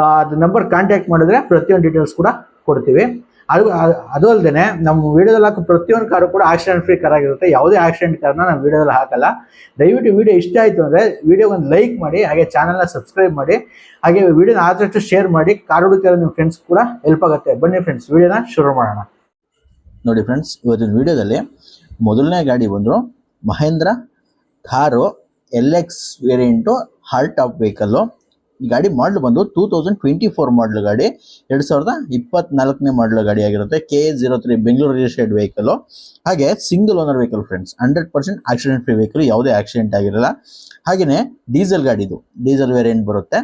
ಅದು number contact ಮಾಡಿದ್ರೆ ಪ್ರತಿಯೊಂದು ಡೀಟೇಲ್ಸ್ ಕೂಡ ಕೊಡ್ತೀವಿ. ಅದು ಅದು- ಅಲ್ಲದೆ ನಮ್ಮ ವಿಡಿಯೋದಲ್ಲಿ ಹಾಕೋ ಪ್ರತಿಯೊಂದು ಕಾರು ಕೂಡ ಆಕ್ಸಿಡೆಂಟ್ ಫ್ರೀ ಕಾರ್ ಆಗಿರುತ್ತೆ. ಯಾವುದೇ ಆಕ್ಸಿಡೆಂಟ್ ಕಾರ್ನ ನಾವು ವಿಡಿಯೋದಲ್ಲಿ ಹಾಕಲ್ಲ. ದಯವಿಟ್ಟು ವಿಡಿಯೋ ಇಷ್ಟ ಆಯಿತು ಅಂದರೆ ವೀಡಿಯೋಗೆ ಒಂದು ಲೈಕ್ ಮಾಡಿ, ಹಾಗೆ ಚಾನಲ್ನ ಸಬ್ಸ್ಕ್ರೈಬ್ ಮಾಡಿ, ಹಾಗೆ ವಿಡಿಯೋನ ಆದಷ್ಟು ಶೇರ್ ಮಾಡಿ ಕಾರ್ ಹುಡುಕಿರೋ ನಿಮ್ಮ ಫ್ರೆಂಡ್ಸ್ ಕೂಡ ಹೆಲ್ಪ್ ಆಗುತ್ತೆ. ಬನ್ನಿ ಫ್ರೆಂಡ್ಸ್ ವಿಡಿಯೋನ ಶುರು ಮಾಡೋಣ. ನೋಡಿ ಫ್ರೆಂಡ್ಸ್ ಇವತ್ತಿನ ವಿಡಿಯೋದಲ್ಲಿ ಮೊದಲನೇ ಗಾಡಿ ಬಂದರು Mahindra Thar L X variant hard top vehicle ಈ ಗಾಡಿ ಮಾಡಲ್ ಬಂದು two thousand twenty four model ಗಾಡಿ. ಎರಡು ಸಾವಿರದ ಇಪ್ಪತ್ನಾಲ್ಕನೇ ಮಾಡಲ್ ಗಾಡಿ ಆಗಿರುತ್ತೆ. K zero three Bengaluru registered vehicle ಹಾಗೆ single owner vehicle friends hundred percent accident free vehicle ಯಾವುದೇ ಆಕ್ಸಿಡೆಂಟ್ ಆಗಿರಲ್ಲ. ಹಾಗೆಯೇ ಡೀಸೆಲ್ ಗಾಡಿದು. ಡೀಸೆಲ್ ವೇರಿಯಂಟ್ ಬರುತ್ತೆ.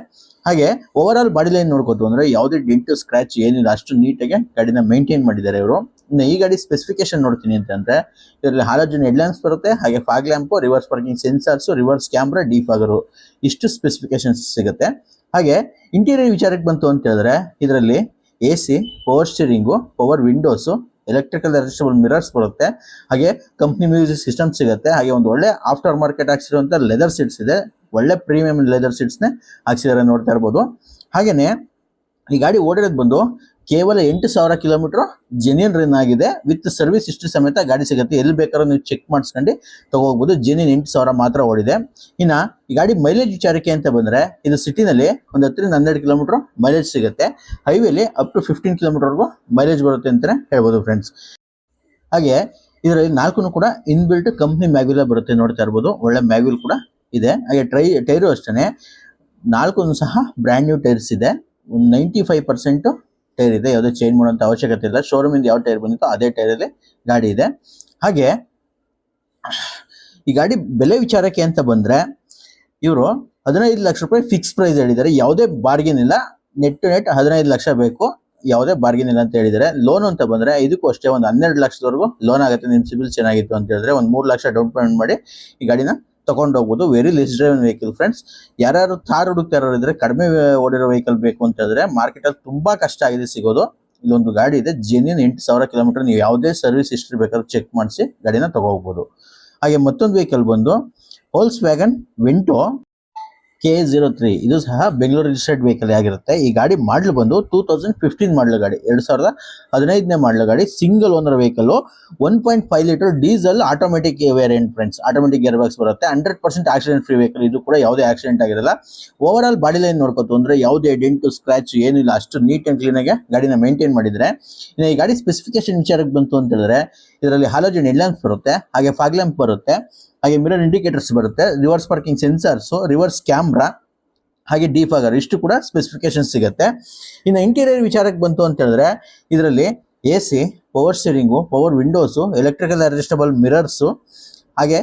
ಹಾಗೆ ಓವರ್ ಆಲ್ ಬಾಡಿ ಲೈನ್ ನೋಡ್ಕೋತು ಅಂದ್ರೆ ಯಾವುದೇ ಡೆಂಟು ಸ್ಕ್ರಾಚ್ ಏನಿಲ್ಲ, ಅಷ್ಟು ನೀಟಾಗಿ ಗಾಡಿನ ಮೇಂಟೈನ್ ಮಾಡಿದ್ದಾರೆ ಇವರು. ಇನ್ನು ಈ ಗಾಡಿ ಸ್ಪೆಸಿಫಿಕೇಶನ್ ನೋಡ್ತೀನಿ ಅಂತಂದ್ರೆ ಇದರಲ್ಲಿ ಹಾಲೋಜನ್ ಹೆಡ್ಲ್ಯಾಂಪ್ಸ್ ಬರುತ್ತೆ, ಹಾಗೆ fog lamp reverse parking sensors reverse camera defogger ಇಷ್ಟು ಸ್ಪೆಸಿಫಿಕೇಶನ್ಸ್ ಸಿಗುತ್ತೆ. ಹಾಗೆ ಇಂಟೀರಿಯರ್ ವಿಚಾರಕ್ಕೆ ಬಂತು ಅಂತ ಹೇಳಿದ್ರೆ ಇದರಲ್ಲಿ A C power steering power windows electrical adjustable mirrors ಬರುತ್ತೆ. ಹಾಗೆ ಕಂಪ್ನಿ ಮ್ಯೂಸಿಕ್ ಸಿಸ್ಟಮ್ ಸಿಗುತ್ತೆ. ಹಾಗೆ ಒಂದು ಒಳ್ಳೆ ಆಫ್ಟರ್ ಮಾರ್ಕೆಟ್ ಹಾಕ್ಸಿರುವಂಥ ಲೆದರ್ ಸೀಟ್ಸ್ ಇದೆ. ಒಳ್ಳೆ ಪ್ರೀಮಿಯಂ ಲೆದರ್ ಸೀಟ್ಸ್ನೇ ಹಾಕ್ಸಿದ್ದಾರೆ ನೋಡ್ತಾ ಇರ್ಬೋದು. ಹಾಗೆಯೇ ಈ ಗಾಡಿ ಓಡಿರೋದು ಬಂದು ಕೇವಲ ಎಂಟು ಸಾವಿರ ಕಿಲೋಮೀಟರ್ ಜೆನ್ಯನ್ ರನ್ ಆಗಿದೆ. ವಿತ್ ಸರ್ವಿಸ್ ಇಷ್ಟು ಸಮೇತ ಗಾಡಿ ಸಿಗುತ್ತೆ. ಎಲ್ಲಿ ಬೇಕಾದ್ರೂ ನೀವು ಚೆಕ್ ಮಾಡಿಸ್ಕೊಂಡು ತಗೋಬಹುದು ಜೆನ್ಯನ್ ಎಂಟು ಸಾವಿರ ಮಾತ್ರ ಓಡಿದೆ. ಇನ್ನ ಈ ಗಾಡಿ ಮೈಲೇಜ್ ವಿಚಾರಕ್ಕೆ ಅಂತ ಬಂದ್ರೆ ಇದು ಸಿಟಿನಲ್ಲಿ ಒಂದು ಹತ್ತರಿಂದ ಹನ್ನೆರಡು ಕಿಲೋಮೀಟರ್ ಮೈಲೇಜ್ ಸಿಗುತ್ತೆ. ಹೈವೇಲಿ ಅಪ್ ಟು ಫಿಫ್ಟೀನ್ ಕಿಲೋಮೀಟರ್ವರೆಗೂ ಮೈಲೇಜ್ ಬರುತ್ತೆ ಅಂತಲೇ ಹೇಳ್ಬೋದು ಫ್ರೆಂಡ್ಸ್ ಹಾಗೆ ಇದರಲ್ಲಿ ನಾಲ್ಕು ಕೂಡ ಇನ್ಬಿಲ್ಟ್ ಕಂಪ್ನಿ ಮ್ಯಾಗ್ವಿಲ್ ಬರುತ್ತೆ ನೋಡ್ತಾ ಇರ್ಬೋದು. ಒಳ್ಳೆ ಮ್ಯಾಗ್ವಿಲ್ ಕೂಡ ಇದೆ. ಹಾಗೆ ಟ್ರೈ, ಟೈರು ಅಷ್ಟೇ ನಾಲ್ಕು ಸಹ ಬ್ರ್ಯಾಂಡ್ ನ್ಯೂ ಟೈರ್ಸ್ ಇದೆ. ಒಂದು ನೈಂಟಿ ಫೈವ್ ಪರ್ಸೆಂಟು ಟೈರ್ ಇದೆ. ಯಾವುದೇ ಚೇಂಜ್ ಮಾಡುವಂಥ ಅವಶ್ಯಕತೆ ಇಲ್ಲ. ಶೋರೂಮಿಂದ ಯಾವ ಟೈರ್ ಬಂದಿತ್ತೋ ಅದೇ ಟೈರಲ್ಲಿ ಗಾಡಿ ಇದೆ. ಹಾಗೆ, ಈ ಗಾಡಿ ಬೆಲೆ ವಿಚಾರಕ್ಕೆ ಅಂತ ಬಂದರೆ, ಇವರು ಹದಿನೈದು ಲಕ್ಷ ರೂಪಾಯಿ ಫಿಕ್ಸ್ ಪ್ರೈಸ್ ಹೇಳಿದ್ದಾರೆ. ಯಾವುದೇ ಬಾರ್ಗಿನ್ ಇಲ್ಲ. ನೆಟ್ ಟು ನೆಟ್ ಹದಿನೈದು ಲಕ್ಷ ಬೇಕು. ಯಾವುದೇ ಬಾರ್ಗಿನ್ ಇಲ್ಲ ಅಂತ ಹೇಳಿದರೆ ಲೋನ್ ಅಂತ ಬಂದರೆ ಇದಕ್ಕೂ ಅಷ್ಟೇ ಒಂದು ಹನ್ನೆರಡು ಲಕ್ಷದವರೆಗೂ ಲೋನ್ ಆಗುತ್ತೆ. ನಿಮ್ಮ ಸಿಬಿಲ್ ಚೆನ್ನಾಗಿತ್ತು ಅಂತ ಹೇಳಿದ್ರೆ ಒಂದು ಮೂರು ಲಕ್ಷ ಡೌನ್ ಪೇಮೆಂಟ್ ಮಾಡಿ ಈ ಗಾಡಿನ ತಗೊಂಡು ಹೋಗ್ಬೋದು very less driven vehicle friends ಯಾರ್ಯಾರು ಥಾರ್ ಹುಡುಕ್ತಾ ಇರೋರು ಇದ್ರೆ ಕಡಿಮೆ ಓಡಿರೋ ವೆಹಿಕಲ್ ಬೇಕು ಅಂತ ಹೇಳಿದ್ರೆ ಮಾರ್ಕೆಟಲ್ಲಿ ತುಂಬಾ ಕಷ್ಟ ಆಗಿದೆ ಸಿಗೋದು. ಇಲ್ಲೊಂದು ಗಾಡಿ ಇದೆ ಜೆನ್ಯೂನ್ ಎಂಟು ಸಾವಿರ ಕಿಲೋಮೀಟರ್ ನೀವು ಯಾವುದೇ ಸರ್ವಿಸ್ ಹಿಸ್ಟ್ರಿ ಬೇಕಾದ್ರೂ ಚೆಕ್ ಮಾಡಿಸಿ ಗಾಡಿನ ತಗೋಬಹುದು ಹಾಗೆ ಮತ್ತೊಂದು ವೆಹಿಕಲ್ ಬಂದು Volkswagen Vento K zero three ಇದು ಸಹ ಬೆಂಗಳೂರು ರಿಜಿಸ್ಟರ್ಡ್ ವೆಹಿಕಲ್ ಆಗಿರುತ್ತೆ. ಈ ಗಾಡಿ ಮಾಡಲು ಬಂದು ಟೂ ತೌಸಂಡ್ ಫಿಫ್ಟೀನ್ ಮಾಡಲು ಗಾಡಿ, ಎರಡು ಸಾವಿರದ ಹದಿನೈದನೇ ಮಾಡಲು ಗಾಡಿ single owner vehicle one point five litre diesel automatic variant friends automatic gear box ಬರುತ್ತೆ. Hundred percent accident free vehicle ಇದು ಕೂಡ ಯಾವುದೇ ಆಕ್ಸಿಡೆಂಟ್ ಆಗಿರಲ್ಲ. ಓವರ್ ಆಲ್ ಬಾಡಿ ಲೈನ್ ನೋಡ್ಕೊತು ಅಂದ್ರೆ ಯಾವುದೇ ಡೆಂಟು ಸ್ಕ್ರಾಚ್ ಏನಿಲ್ಲ. ಅಷ್ಟು ನೀಟ್ ಆ್ಯಂಡ್ ಕ್ಲೀನ್ ಆಗಿ ಗಾಡಿನ ಮೇಂಟೈನ್ ಮಾಡಿದರೆ. ಇನ್ನು ಈ ಗಾಡಿ ಸ್ಪೆಸಿಫಿಕೇಶನ್ ವಿಚಾರಕ್ಕೆ ಬಂತು ಅಂತ ಹೇಳಿದ್ರೆ, ಇದರಲ್ಲಿ ಹಾಲೋಜನ್ ಹೆಡ್ಲ್ಯಾಂಪ್ಸ್ ಬರುತ್ತೆ. ಹಾಗೆ ಫಾಗ್ ಲ್ಯಾಂಪ್ ಬರುತ್ತೆ. ಹಾಗೆ ಮಿರರ್ ಇಂಡಿಕೇಟರ್ಸ್ ಬರುತ್ತೆ reverse parking sensors reverse camera ಹಾಗೆ ಡಿಫಾಗರ್ ಇಷ್ಟು ಕೂಡ ಸ್ಪೆಸಿಫಿಕೇಶನ್ ಸಿಗುತ್ತೆ. ಇನ್ನು ಇಂಟೀರಿಯರ್ ವಿಚಾರಕ್ಕೆ ಬಂತು ಅಂತ ಹೇಳಿದ್ರೆ, ಇದರಲ್ಲಿ A C power steering power windows electrical adjustable mirrors ಹಾಗೆ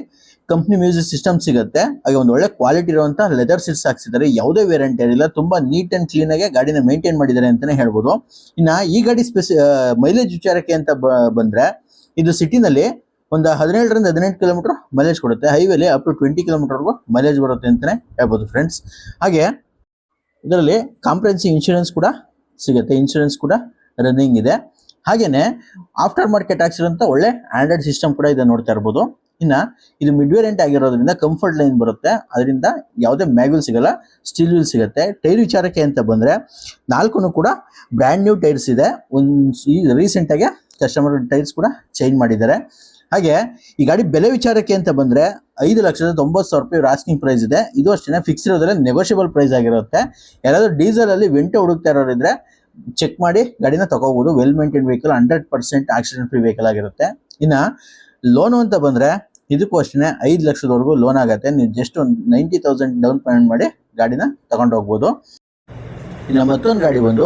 ಕಂಪ್ನಿ ಮ್ಯೂಸಿಕ್ ಸಿಸ್ಟಮ್ ಸಿಗುತ್ತೆ. ಹಾಗೆ ಒಂದು ಒಳ್ಳೆ ಕ್ವಾಲಿಟಿ ಇರುವಂತ ಲೆದರ್ ಸೀಟ್ಸ್ ಹಾಕ್ಸಿದ್ದಾರೆ. ಯಾವುದೇ ವೇರಂಟಿ ಇರಲಿಲ್ಲ ತುಂಬಾ ನೀಟ್ ಅಂಡ್ ಕ್ಲೀನ್ ಆಗಿ ಗಾಡಿನ ಮೇಂಟೈನ್ ಮಾಡಿದ್ದಾರೆ ಅಂತಾನೆ ಹೇಳ್ಬೋದು. ಇನ್ನ ಈ ಗಾಡಿ ಸ್ಪೆಸಿ ಮೈಲೇಜ್ ವಿಚಾರಕ್ಕೆ ಅಂತ ಬಂದ್ರೆ, ಇದು ಸಿಟಿನಲ್ಲಿ ಒಂದು ಹದಿನೇಳರಿಂದ ಹದಿನೆಂಟು ಕಿಲೋಮೀಟರ್ ಮೈಲೇಜ್ ಕೊಡುತ್ತೆ. ಹೈವೇಲಿ ಅಪ್ ಟು ಟ್ವೆಂಟಿ ಕಿಲೋಮೀಟರ್ವರೆಗೂ ಮೈಲೇಜ್ ಬರುತ್ತೆ ಅಂತಲೇ ಹೇಳ್ಬೋದು ಫ್ರೆಂಡ್ಸ್ ಹಾಗೆ ಇದರಲ್ಲಿ ಕಾಂಪ್ರೆನ್ಸಿವ್ ಇನ್ಶೂರೆನ್ಸ್ ಕೂಡ ಸಿಗುತ್ತೆ. ಇನ್ಶೂರೆನ್ಸ್ ಕೂಡ ರನ್ನಿಂಗ್ ಇದೆ. ಹಾಗೆಯೇ ಆಫ್ಟರ್ ಮಾರ್ಕೆಟ್ ಹಾಕ್ಸಿರೋಂಥ ಒಳ್ಳೆ ಆಂಡ್ರಾಯ್ಡ್ ಸಿಸ್ಟಮ್ ಕೂಡ ಇದೆ ನೋಡ್ತಾ ಇರ್ಬೋದು. ಇನ್ನ ಇದು ಮಿಡ್ ವೇರಿಯಂಟ್ ಆಗಿರೋದ್ರಿಂದ ಕಂಫರ್ಟ್ ಲೈನ್ ಬರುತ್ತೆ. ಅದರಿಂದ ಯಾವುದೇ ಮ್ಯಾಗ್ವಿಲ್ ಸಿಗಲ್ಲ ಸ್ಟೀಲ್ ವೀಲ್ ಸಿಗುತ್ತೆ. ಟೈರ್ ವಿಚಾರಕ್ಕೆ ಅಂತ ಬಂದರೆ ನಾಲ್ಕು ಕೂಡ ಬ್ರ್ಯಾಂಡ್ ನ್ಯೂ ಟೈರ್ಸ್ ಇದೆ. ಒಂದು ರೀಸೆಂಟ್ ಆಗಿ ಕಸ್ಟಮರ್ ಟೈರ್ಸ್ ಕೂಡ ಚೇಂಜ್ ಮಾಡಿದ್ದಾರೆ. ಹಾಗೆ ಈ ಗಾಡಿ ಬೆಲೆ ವಿಚಾರಕ್ಕೆ ಅಂತ ಬಂದ್ರೆ ಐದು ಲಕ್ಷದ ತೊಂಬತ್ತು ಸಾವಿರ ರೂಪಾಯಿ ರಾಸ್ಕಿಂಗ್ ಪ್ರೈಸ್ ಇದೆ. ಇದು ಅಷ್ಟೇ ಫಿಕ್ಸ್ ಇರೋದ್ರಲ್ಲಿ ನೆಗೋಷಿಯಬಲ್ ಪ್ರೈಸ್ ಆಗಿರುತ್ತೆ. ಯಾರಾದ್ರೂ ಡೀಸೆಲ್ ಅಲ್ಲಿ ವೆಂಟೋ ಹುಡುಕ್ತಾ ಇರೋರಿದ್ರೆ ಚೆಕ್ ಮಾಡಿ ಗಾಡಿನ ತಗೋಬಹುದು well maintain vehicle hundred percent accident free vehicle ಆಗಿರುತ್ತೆ. ಇನ್ನ ಲೋನು ಅಂತ ಬಂದ್ರೆ ಇದಕ್ಕೂ ಅಷ್ಟೇ ಐದು ಲಕ್ಷದವರೆಗೂ ಲೋನ್ ಆಗುತ್ತೆ. ನೀವು ಜಸ್ಟ್ ಒಂದು ನೈಂಟಿ ತೌಸಂಡ್ ಡೌನ್ ಪೇಮೆಂಟ್ ಮಾಡಿ ಗಾಡಿನ ತಗೊಂಡು ಹೋಗ್ಬೋದು. ಇನ್ನು ಮತ್ತೊಂದು ಗಾಡಿ ಬಂದು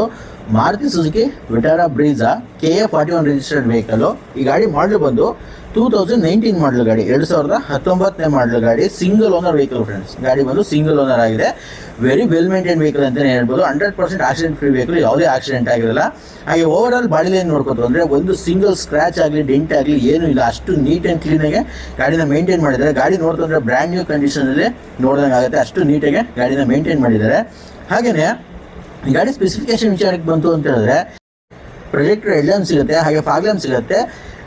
Maruti Suzuki Vitara Brezza K A forty one registered vehicle ಈ ಗಾಡಿ ಮಾಡಲು ಬಂದು ಟೂ ತೌಸಂಡ್ ನೈನ್ಟೀನ್ ಮಾಡಲ್ ಗಾಡಿ, ಎರಡು ಸಾವಿರದ ಹತ್ತೊಂಬತ್ತನೇ ಮಾಡಲ್ ಗಾಡಿ ಸಿಂಗಲ್ ಓನರ್ ವೆಹಿಕಲ್ ಫ್ರೆಂಡ್ಸ್ ಗಾಡಿ ಬಂದು ಸಿಂಗಲ್ ಓನರ್ ಆಗಿದೆ. ವೆರಿ ವೆಲ್ ಮೇಂಟೈನ್ ವೆಹಿಕಲ್ ಅಂತಲೇ ಹೇಳ್ಬೋದು. Hundred percent accident free vehicle ಯಾವುದೇ ಆಕ್ಸಿಡೆಂಟ್ ಆಗಿರಲ್ಲ. ಹಾಗೆ ಓವರ್ ಆಲ್ ಬಾಡಿ ಲೈನ್ ನೋಡ್ಕೋತು ಅಂದರೆ ಒಂದು ಸಿಂಗಲ್ ಸ್ಕ್ರಾಚ್ ಆಗಲಿ ಡೆಂಟ್ ಆಗಲಿ ಏನೂ ಇಲ್ಲ. ಅಷ್ಟು ನೀಟ್ ಆ್ಯಂಡ್ ಕ್ಲೀನಾಗೆ ಗಾಡಿನ ಮೇಂಟೈನ್ ಮಾಡಿದ್ದಾರೆ. ಗಾಡಿ ನೋಡ್ತಂದ್ರೆ ಬ್ರ್ಯಾಂಡ್ ನ್ಯೂ ಕಂಡೀಷನಲ್ಲಿ ನೋಡ್ದಂಗೆ ಆಗುತ್ತೆ. ಅಷ್ಟು ನೀಟಾಗಿ ಗಾಡಿನ ಮೇಂಟೈನ್ ಮಾಡಿದ್ದಾರೆ. ಹಾಗೆಯೇ ಗಾಡಿ ಸ್ಪೆಸಿಫಿಕೇಶನ್ ವಿಚಾರಕ್ಕೆ ಬಂತು ಅಂತ ಹೇಳಿದ್ರೆ ಪ್ರೊಜೆಕ್ಟರ್ ಎಲ್ಲಾಮ್ ಸಿಗುತ್ತೆ, ಹಾಗೆ ಫಾಗ್ಲೈನ್ ಸಿಗುತ್ತೆ.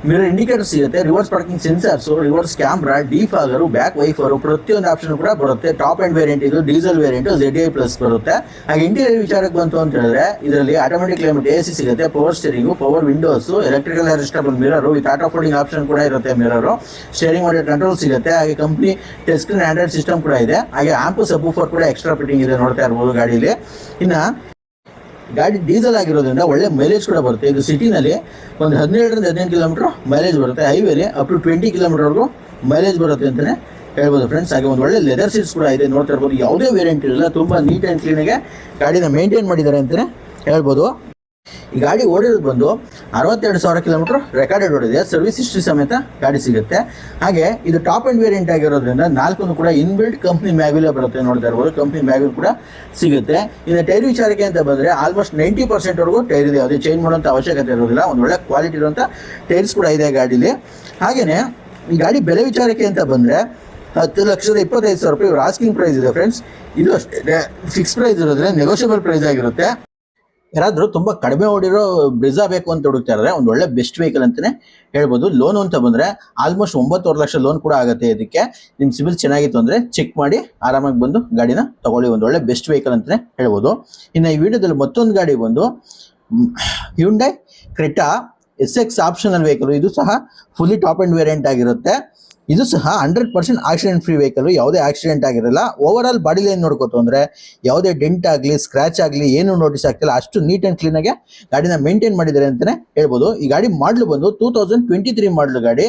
ಮಿರರ್ ಇಂಡಿಕೇಟರ್ ಸಿಗುತ್ತೆ reverse parking sensors reverse camera defogger back wiper ಪ್ರತಿಯೊಂದು ಆಪ್ಷನ್ ಕೂಡ ಬರುತ್ತೆ. ಟಾಪ್ ಆ್ಯಂಡ್ ವೇರಿಯಂಟ್ ಇದು diesel variant Z A plus ಬರುತ್ತೆ. ಹಾಗೆ ಇಂಟೀರಿಯರ್ ವಿಚಾರಕ್ಕೆ ಬಂತು ಅಂತ ಹೇಳಿದ್ರೆ, ಇದರಲ್ಲಿ ಆಟೋಮೆಟಿಕ್ ಕ್ಲೈಮೇಟ್ ಎ ಸಿ ಸಿಗುತ್ತೆ power steering power windows electrical adjustable mirror with auto folding option ಕೂಡ ಇರುತ್ತೆ ಮಿರರು ಸ್ಟೇರಿಂಗ್ ಮಾಡಿ ಕಂಟ್ರೋಲ್ ಸಿಗುತ್ತೆ, ಹಾಗೆ ಕಂಪ್ನಿ ಟೆಸ್ಟ್ ಆ್ಯಂಡ್ರಾಯ್ಡ್ ಸಿಸ್ಟಮ್ ಕೂಡ ಇದೆ. ಹಾಗೆ ಆಂಪು ಸಬ್ ಕೂಡ ಎಕ್ಸ್ಟ್ರಾ ಫಿಟ್ಟಿಂಗ್ ಇದೆ ನೋಡ್ತಾ ಇರ್ಬೋದು ಗಾಡಿಲಿ. ಇನ್ನು ಗಾಡಿ ಡೀಸೆಲ್ ಆಗಿರೋದ್ರಿಂದ ಒಳ್ಳೆ ಮೈಲೇಜ್ ಕೂಡ ಬರುತ್ತೆ. ಇದು ಸಿಟಿನಲ್ಲಿ ಒಂದು ಹದಿನೇಳರಿಂದ ಹದಿನೆಂಟು ಕಿಲೋಮೀಟರ್ ಮೈಲೇಜ್ ಬರುತ್ತೆ. ಹೈವೇಲಿ ಅಪ್ ಟು ಟ್ವೆಂಟಿ ಕಿಲೋಮೀಟರ್ವರೆಗೂ ಮೈಲೇಜ್ ಬರುತ್ತೆ ಅಂತಲೇ ಹೇಳ್ಬೋದು ಫ್ರೆಂಡ್ಸ್ ಹಾಗೆ ಒಂದು ಒಳ್ಳೆ ಲೆದರ್ ಸೀಟ್ಸ್ ಕೂಡ ಇದೆ. ನೋಡ್ತಾ ಇರ್ಬೋದು. ಯಾವುದೇ ವೇರಿಯಂಟ್ ಇರಲ್ಲ. ತುಂಬ ನೀಟ್ ಆ್ಯಂಡ್ ಕ್ಲೀನಾಗೆ ಗಾಡಿನ ಮೇಂಟೈನ್ ಮಾಡಿದ್ದಾರೆ ಅಂತಲೇ ಹೇಳ್ಬೋದು. ಈ ಗಾಡಿ ಓಡಿರೋದು ಬಂದು ಅರವತ್ತೆರಡು ಸಾವಿರ ಕಿಲೋಮೀಟರ್ ರೆಕಾರ್ಡೆಡ್ ಓಡಿದೆ. ಸರ್ವಿಸ್ ಹಿಸ್ಟ್ರಿ ಸಮೇತ ಗಾಡಿ ಸಿಗುತ್ತೆ. ಹಾಗೆ ಇದು ಟಾಪ್ ಅಂಡ್ ವೇರಿಯಂಟ್ ಆಗಿರೋದ್ರಿಂದ ನಾಲ್ಕು ಕೂಡ ಇನ್ಬಿಲ್ಟ್ ಕಂಪ್ನಿ ಮ್ಯಾಗ್ವಿಲ್ ಬರುತ್ತೆ. ನೋಡ್ತಾ ಇರ್ಬೋದು ಕಂಪ್ನಿ ಮ್ಯಾಗ್ವಿಲ್ ಕೂಡ ಸಿಗುತ್ತೆ. ಇನ್ನು ಟೈರ್ ವಿಚಾರಕ್ಕೆ ಅಂತ ಬಂದರೆ ಆಲ್ಮೋಸ್ಟ್ ನೈಂಟಿ ಪರ್ಸೆಂಟ್ವರೆಗೂ ಟೈರ್ ಇದೆ. ಯಾವುದೇ ಚೇಂಜ್ ಮಾಡುವಂಥ ಅವಶ್ಯಕತೆ ಇರೋದಿಲ್ಲ. ಒಂದು ಒಳ್ಳೆ ಕ್ವಾಲಿಟಿ ಇರುವಂಥ ಟೈರ್ಸ್ ಕೂಡ ಇದೆ ಗಾಡೀಲಿ. ಹಾಗೆಯೇ ಈ ಗಾಡಿ ಬೆಲೆ ವಿಚಾರಕ್ಕೆ ಅಂತ ಬಂದರೆ ಹತ್ತು ಲಕ್ಷದ ಇಪ್ಪತ್ತೈದು ಸಾವಿರ ರೂಪಾಯಿ. ಇವ್ರ ಆಸ್ಕಿಂಗ್ ಪ್ರೈಸ್ ಇದೆ ಫ್ರೆಂಡ್ಸ್ ಇದು ಅಷ್ಟೇ. ಫಿಕ್ಸ್ ಪ್ರೈಸ್ ಇರೋದ್ರೆ ನೆಗೋಷಿಯಬಲ್ ಪ್ರೈಸ್ ಆಗಿರುತ್ತೆ. ಯಾರಾದರೂ ತುಂಬ ಕಡಿಮೆ ಓಡಿರೋ ಬ್ರಿಜಾ ಬೇಕು ಅಂತ ಹುಡುಕ್ತಾ ಇದ್ದಾರೆ ಒಂದು ಒಳ್ಳೆ ಬೆಸ್ಟ್ ವೆಹಿಕಲ್ ಅಂತಲೇ ಹೇಳ್ಬೋದು. ಲೋನು ಅಂತ ಬಂದರೆ ಆಲ್ಮೋಸ್ಟ್ ಒಂಬತ್ತುವರೆ ಲಕ್ಷ ಲೋನ್ ಕೂಡ ಆಗುತ್ತೆ ಇದಕ್ಕೆ. ನಿಮ್ಮ ಸಿಬಿಲ್ ಚೆನ್ನಾಗಿತ್ತು ಅಂದರೆ ಚೆಕ್ ಮಾಡಿ ಆರಾಮಾಗಿ ಬಂದು ಗಾಡಿನ ತಗೊಳ್ಳಿ, ಒಂದು ಒಳ್ಳೆ ಬೆಸ್ಟ್ ವೆಹಿಕಲ್ ಅಂತಲೇ ಹೇಳ್ಬೋದು. ಇನ್ನು ಈ ವಿಡಿಯೋದಲ್ಲಿ ಮತ್ತೊಂದು ಗಾಡಿ ಬಂದು Hyundai Creta S X optional vehicle. ಇದು ಸಹ ಫುಲ್ಲಿ ಟಾಪ್ ಆ್ಯಂಡ್ ವೇರಿಯಂಟ್ ಆಗಿರುತ್ತೆ. ಇದು ಸಹ hundred percent accident free vehicle ಯಾವುದೇ ಆಕ್ಸಿಡೆಂಟ್ ಆಗಿರಲ್ಲ. ಓವರ್ ಆಲ್ ಬಾಡಿ ಲೈನ್ ನೋಡ್ಕೋತು ಅಂದರೆ ಯಾವುದೇ ಡೆಂಟ್ ಆಗಲಿ ಸ್ಕ್ರಾಚ್ ಆಗಲಿ, ಏನು ನೋಟಿಸ್ ಆಗ್ತಿಲ್ಲ. ಅಷ್ಟು ನೀಟ್ ಆ್ಯಂಡ್ ಕ್ಲೀನಾಗೆ ಗಾಡಿನ ಮೇಂಟೈನ್ ಮಾಡಿದ್ದಾರೆ ಅಂತಲೇ ಹೇಳ್ಬೋದು. ಈ ಗಾಡಿ ಮಾಡಲು ಬಂದು ಟೂ ತೌಸಂಡ್ ಟ್ವೆಂಟಿ ತ್ರೀ ಮಾಡಲು ಗಾಡಿ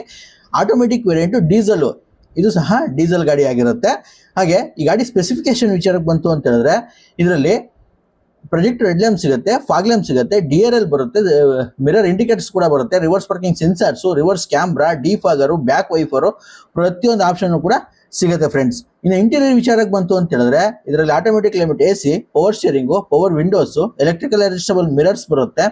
ಆಟೋಮೆಟಿಕ್ ವೇರಿಯಂಟು ಡೀಸಲು ಇದು ಸಹ ಡೀಸೆಲ್ ಗಾಡಿ ಆಗಿರುತ್ತೆ. ಹಾಗೆ ಈ ಗಾಡಿ ಸ್ಪೆಸಿಫಿಕೇಶನ್ ವಿಚಾರಕ್ಕೆ ಬಂತು ಅಂತ ಹೇಳಿದ್ರೆ, ಇದರಲ್ಲಿ ಪ್ರೊಜೆಕ್ಟರ್ ರೆಡ್ಲೆಮ್ ಸಿಗುತ್ತೆ ಫಾಗ್ ಲ್ಯಾಂಪ್ ಸಿಗುತ್ತೆ ಡಿ ಆರ್ ಎಲ್ ಬರುತ್ತೆ ಮಿರರ್ ಇಂಡಿಕೇಟರ್ಸ್ ಕೂಡ ಬರುತ್ತೆ reverse parking sensors reverse camera defogger back wiper ಪ್ರತಿಯೊಂದು ಆಪ್ಷನ್ ಕೂಡ ಸಿಗುತ್ತೆ ಫ್ರೆಂಡ್ಸ್ ಇನ್ನು ಇಂಟೀರಿಯರ್ ವಿಚಾರಕ್ಕೆ ಬಂತು ಅಂತ ಹೇಳಿದ್ರೆ, ಇದರಲ್ಲಿ automatic limit A C power steering power windows electrical adjustable mirrors ಬರುತ್ತೆ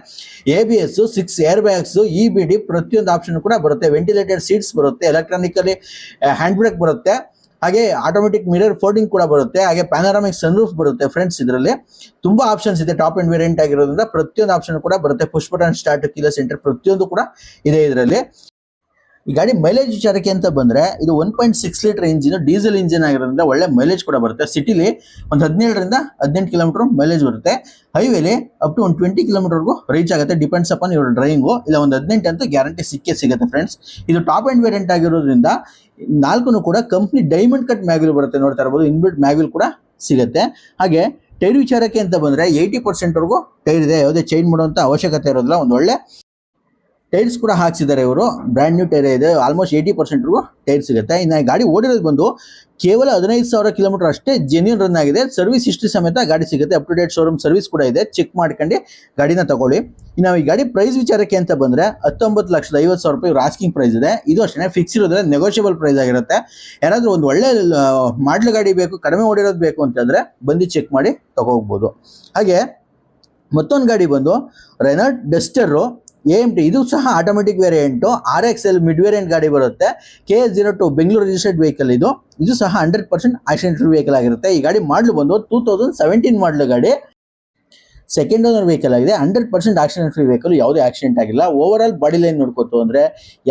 A B S six air bags E B D ಪ್ರತಿಯೊಂದು ಆಪ್ಷನ್ ಕೂಡ ಬರುತ್ತೆ ವೆಂಟಿಲೇಟೆಡ್ ಸೀಟ್ಸ್ ಬರುತ್ತೆ ಎಲೆಕ್ಟ್ರಾನಿಕಲಿ ಹ್ಯಾಂಡ್ ಬ್ರೇಕ್ ಬರುತ್ತೆ ಹಾಗೆ ಆಟೋಮೆಟಿಕ್ ಮಿರರ್ ಫೋಲ್ಡಿಂಗ್ ಕೂಡ ಬರುತ್ತೆ, ಹಾಗೆ ಪ್ಯಾನರಾಮಿಕ್ ಸನ್ರೂಫ್ ಬರುತ್ತೆ ಫ್ರೆಂಡ್ಸ್ ಇದರಲ್ಲಿ. ತುಂಬಾ ಆಪ್ಷನ್ಸ್ ಇದೆ ಟಾಪ್ ಅಂಡ್ ವೇರಿಯಂಟ್ ಆಗಿರೋದ್ರಿಂದ ಪ್ರತಿಯೊಂದು ಆಪ್ಷನ್ ಕೂಡ ಬರುತ್ತೆ. ಪುಷ್ ಬಟನ್ ಸ್ಟಾರ್ಟ್ ಕೀಲ ಸೆಂಟರ್ ಪ್ರತಿಯೊಂದು ಕೂಡ ಇದೆ ಇದರಲ್ಲಿ. ಈ ಗಾಡಿ ಮೈಲೇಜ್ ವಿಚಾರಕ್ಕೆ ಅಂತ ಬಂದ್ರೆ ಇದು one point six litre engine diesel engine ಆಗಿರೋದ್ರಿಂದ ಒಳ್ಳೆ ಮೈಲೇಜ್ ಕೂಡ ಬರುತ್ತೆ. ಸಿಟಿಲಿ ಒಂದು ಹದಿನೇಳರಿಂದ ಹದಿನೆಂಟು ಕಿಲೋಮೀಟರ್ ಮೈಲೇಜ್ ಬರುತ್ತೆ. ಹೈವೇಲಿ ಅಪ್ ಟು ಒಂದು ಟ್ವೆಂಟಿ ಕಿಲೋಮೀಟರ್ಗೂ ರೀಚ್ ಆಗುತ್ತೆ. ಡಿಪೆಂಡ್ಸ್ ಅಪಾನ್ ಇವರ ಡ್ರೈವಿಂಗು ಇಲ್ಲ, ಒಂದು ಹದಿನೆಂಟು ಅಂತ ಗ್ಯಾರಂಟಿ ಸಿಕ್ಕೇ ಸಿಗುತ್ತೆ ಫ್ರೆಂಡ್ಸ್ ಇದು ಟಾಪ್ ಆ್ಯಂಡ್ ವೇರಿಯಂಟ್ ಆಗಿರೋದ್ರಿಂದ ನಾಲ್ಕು ಕೂಡ ಕಂಪ್ನಿ ಡೈಮಂಡ್ ಕಟ್ ಮ್ಯಾಗ್ಯೂಲ್ ಬರುತ್ತೆ. ನೋಡ್ತಾ ಇರ್ಬೋದು. ಇನ್ಬಿಲ್ಟ್ ಮ್ಯಾಗ್ಯೂಲ್ ಕೂಡ ಸಿಗುತ್ತೆ. ಹಾಗೆ ಟೈರ್ ವಿಚಾರಕ್ಕೆ ಅಂತ ಬಂದರೆ ಏಯ್ಟಿ ಪರ್ಸೆಂಟ್ವರೆಗೂ ಟೈರ್ ಇದೆ. ಯಾವುದೇ ಚೇಂಜ್ ಮಾಡುವಂಥ ಅವಶ್ಯಕತೆ ಇರೋದಿಲ್ಲ. ಒಂದು ಒಳ್ಳೆ ಟೈರ್ಸ್ ಕೂಡ ಹಾಕ್ಸಿದ್ದಾರೆ ಇವರು. ಬ್ರ್ಯಾಂಡ್ ನ್ಯೂ ಟೈರ್ ಇದೆ. ಆಲ್ಮೋಸ್ಟ್ ಏಯ್ಟಿ ಪರ್ಸೆಂಟ್ವರೆಗೂ ಟೈರ್ ಸಿಗುತ್ತೆ. ಇನ್ನು ಗಾಡಿ ಓಡಿರೋದು ಬಂದು ಕೇವಲ ಹದಿನೈದು ಸಾವಿರ ಕಿಲೋಮೀಟರ್ ಅಷ್ಟೇ ಜೆನ್ಯೂನ್ ರನ್ ಆಗಿದೆ. ಸರ್ವಿಸ್ ಹಿಸ್ಟ್ರಿ ಸಮೇತ ಗಾಡಿ ಸಿಗುತ್ತೆ. Up to date showroom service ಕೂಡ ಇದೆ. ಚೆಕ್ ಮಾಡ್ಕೊಂಡು ಗಾಡಿನ ತಗೊಳ್ಳಿ. ಇನ್ನು ಈ ಗಾಡಿ ಪ್ರೈಸ್ ವಿಚಾರಕ್ಕೆ ಅಂತ ಬಂದರೆ ಹತ್ತೊಂಬತ್ತು ಲಕ್ಷದ ಐವತ್ತು ಸಾವಿರ ರೂಪಾಯಿ ಆಸ್ಕಿಂಗ್ ಪ್ರೈಸ್ ಇದೆ. ಇದು ಅಷ್ಟೇ ಫಿಕ್ಸ್ ಇರೋದ್ರೆ ನೆಗೋಷಿಯಬಲ್ ಪ್ರೈಸ್ ಆಗಿರುತ್ತೆ. ಯಾರಾದರೂ ಒಂದು ಒಳ್ಳೆ ಮಾಡಲ್ ಗಾಡಿ ಬೇಕು, ಕಡಿಮೆ ಓಡಿರೋದು ಬೇಕು ಅಂತಂದರೆ ಬಂದು ಚೆಕ್ ಮಾಡಿ ತಗೋಗ್ಬೋದು ಹಾಗೆ ಮತ್ತೊಂದು ಗಾಡಿ ಬಂದು Renault Duster A M T ಇದು ಸಹ automatic variant R X L mid variant ಗಾಡಿ ಬರುತ್ತೆ. K S zero two Bengaluru registered vehicle ಇದು. ಇದು ಸಹ ಹಂಡ್ರೆಡ್ ಪರ್ಸೆಂಟ್ ಆಕ್ಸಿಡೆಂಟ್ ವೆಹಿಕಲ್ ಆಗಿರುತ್ತೆ. ಈ ಗಾಡಿ ಮಾಡಲು ಬಂದು ಟೂ ತೌಸಂಡ್ ಸೆವೆಂಟೀನ್ ಮಾಡಲು ಗಾಡಿ. ಸೆಕೆಂಡ್ ಓನರ್ ವೆಹಿಕಲ್ ಆಗಿದೆ. Hundred percent accident free vehicle ಯಾವುದೇ ಆಕ್ಸಿಡೆಂಟ್ ಆಗಿಲ್ಲ. ಓವರ್ ಆಲ್ ಬಾಡಿ ಲೈನ್ ನೋಡ್ಕೋತು ಅಂದ್ರೆ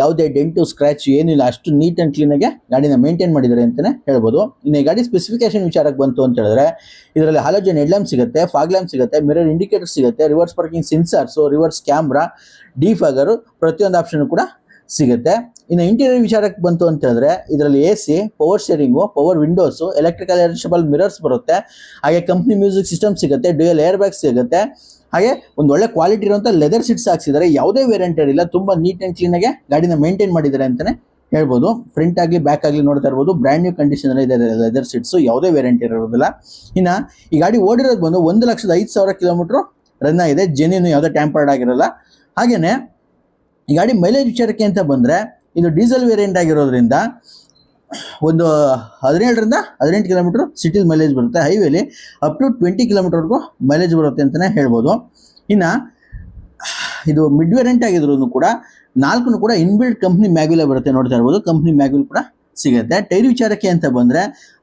ಯಾವುದೇ ಡೆಂಟು ಸ್ಕ್ರಾಚ್ ಏನಿಲ್ಲ, ಅಷ್ಟು ನೀಟ್ ಅಂಡ್ ಕ್ಲೀನಾಗೆ ಗಾಡಿನ ಮೇಂಟೈನ್ ಮಾಡಿದ್ದಾರೆ ಅಂತಲೇ ಹೇಳ್ಬೋದು. ಇನ್ನು ಈ ಗಾಡಿ ಸ್ಪೆಸಿಫಿಕೇಶನ್ ವಿಚಾರಕ್ಕೆ ಬಂತು ಅಂತ ಹೇಳಿದ್ರೆ, ಇದರಲ್ಲಿ ಹಾಲೋಜನ್ ಹೆಡ್ಲ್ಯಾಂಪ್ ಸಿಗುತ್ತೆ ಫಾಗ್ ಲ್ಯಾಂಪ್ ಸಿಗುತ್ತೆ ಮಿರರ್ ಇಂಡಿಕೇಟರ್ ಸಿಗುತ್ತೆ reverse parking sensors reverse camera defogger ಪ್ರತಿಯೊಂದು ಆಪ್ಷನ್ ಕೂಡ ಸಿಗುತ್ತೆ. ಇನ್ನು ಇಂಟೀರಿಯರ್ ವಿಚಾರಕ್ಕೆ ಬಂತು ಅಂತ ಹೇಳಿದ್ರೆ, ಇದರಲ್ಲಿ A C power steering power windows electrical adjustable mirrors ಬರುತ್ತೆ. ಹಾಗೆ ಕಂಪ್ನಿ ಮ್ಯೂಸಿಕ್ ಸಿಸ್ಟಮ್ ಸಿಗುತ್ತೆ ಡ್ಯೂಯಲ್ ಏರ್ ಬ್ಯಾಗ್ ಸಿಗುತ್ತೆ. ಹಾಗೆ ಒಂದು ಒಳ್ಳೆ ಕ್ವಾಲಿಟಿ ಇರುವಂಥ ಲೆದರ್ ಸೀಟ್ಸ್ ಹಾಕ್ಸಿದ್ದಾರೆ. ಯಾವುದೇ ವೇರಿಯಂಟ್ ಇಲ್ಲ ತುಂಬ ನೀಟ್ ಆ್ಯಂಡ್ ಕ್ಲೀನಾಗೆ ಗಾಡಿನ ಮೇಂಟೈನ್ ಮಾಡಿದ್ದಾರೆ ಅಂತಲೇ ಹೇಳ್ಬೋದು. ಫ್ರಂಟ್ ಆಗಲಿ ಬ್ಯಾಕ್ ಆಗಲಿ ನೋಡ್ತಾ ಇರ್ಬೋದು. ಬ್ರ್ಯಾಂಡ್ ನ್ಯೂ ಕಂಡೀಷನ್ ಇದೆ ಲೆದರ್ ಸೀಟ್ಸು ಯಾವುದೇ ವೇರಿಯಂಟ್ ಇರೋದಿಲ್ಲ. ಇನ್ನು ಈ ಗಾಡಿ ಓಡಿರೋದು ಬಂದು ಒಂದು ಲಕ್ಷದ ಐದು ಸಾವಿರ ಕಿಲೋಮೀಟ್ರ್ ರನ್ ಆಗಿದೆ. ಜೆನ್ಯೂನು ಯಾವುದೇ ಟ್ಯಾಂಪರ್ಡ್ ಆಗಿರಲ್ಲ. ಹಾಗೆಯೇ ಈ ಗಾಡಿ ಮೈಲೇಜ್ ವಿಚಾರಕ್ಕೆ ಅಂತ ಬಂದ್ರೆ ಇದು ಡೀಸೆಲ್ ವೇರಿಯಂಟ್ ಆಗಿರೋದ್ರಿಂದ ಒಂದು ಹದಿನೇಳರಿಂದ ಹದಿನೆಂಟು ಕಿಲೋಮೀಟ್ರ್ ಸಿಟಿಲಿ ಮೈಲೇಜ್ ಬರುತ್ತೆ. ಹೈವೇಲಿ ಅಪ್ ಟು ಟ್ವೆಂಟಿ ಕಿಲೋಮೀಟರ್ವರೆಗೂ ಮೈಲೇಜ್ ಬರುತ್ತೆ ಅಂತಲೇ ಹೇಳ್ಬೋದು. ಇನ್ನು ಇದು ಮಿಡ್ ವೇರಿಯಂಟ್ ಆಗಿದ್ರು ಕೂಡ ನಾಲ್ಕು ಕೂಡ ಇನ್ಬಿಲ್ಟ್ ಕಂಪ್ನಿ ಮ್ಯಾಗ್ಯುಲೇ ಬರುತ್ತೆ ನೋಡ್ತಾ ಇರ್ಬೋದು. ಕಂಪ್ನಿ ಮ್ಯಾಗ್ಯುಲ್ ಕೂಡ ಸಿಗುತ್ತೆ. ಟೈರ್ ವಿಚಾರಕ್ಕೆ ಅಂತ ಬಂದರೆ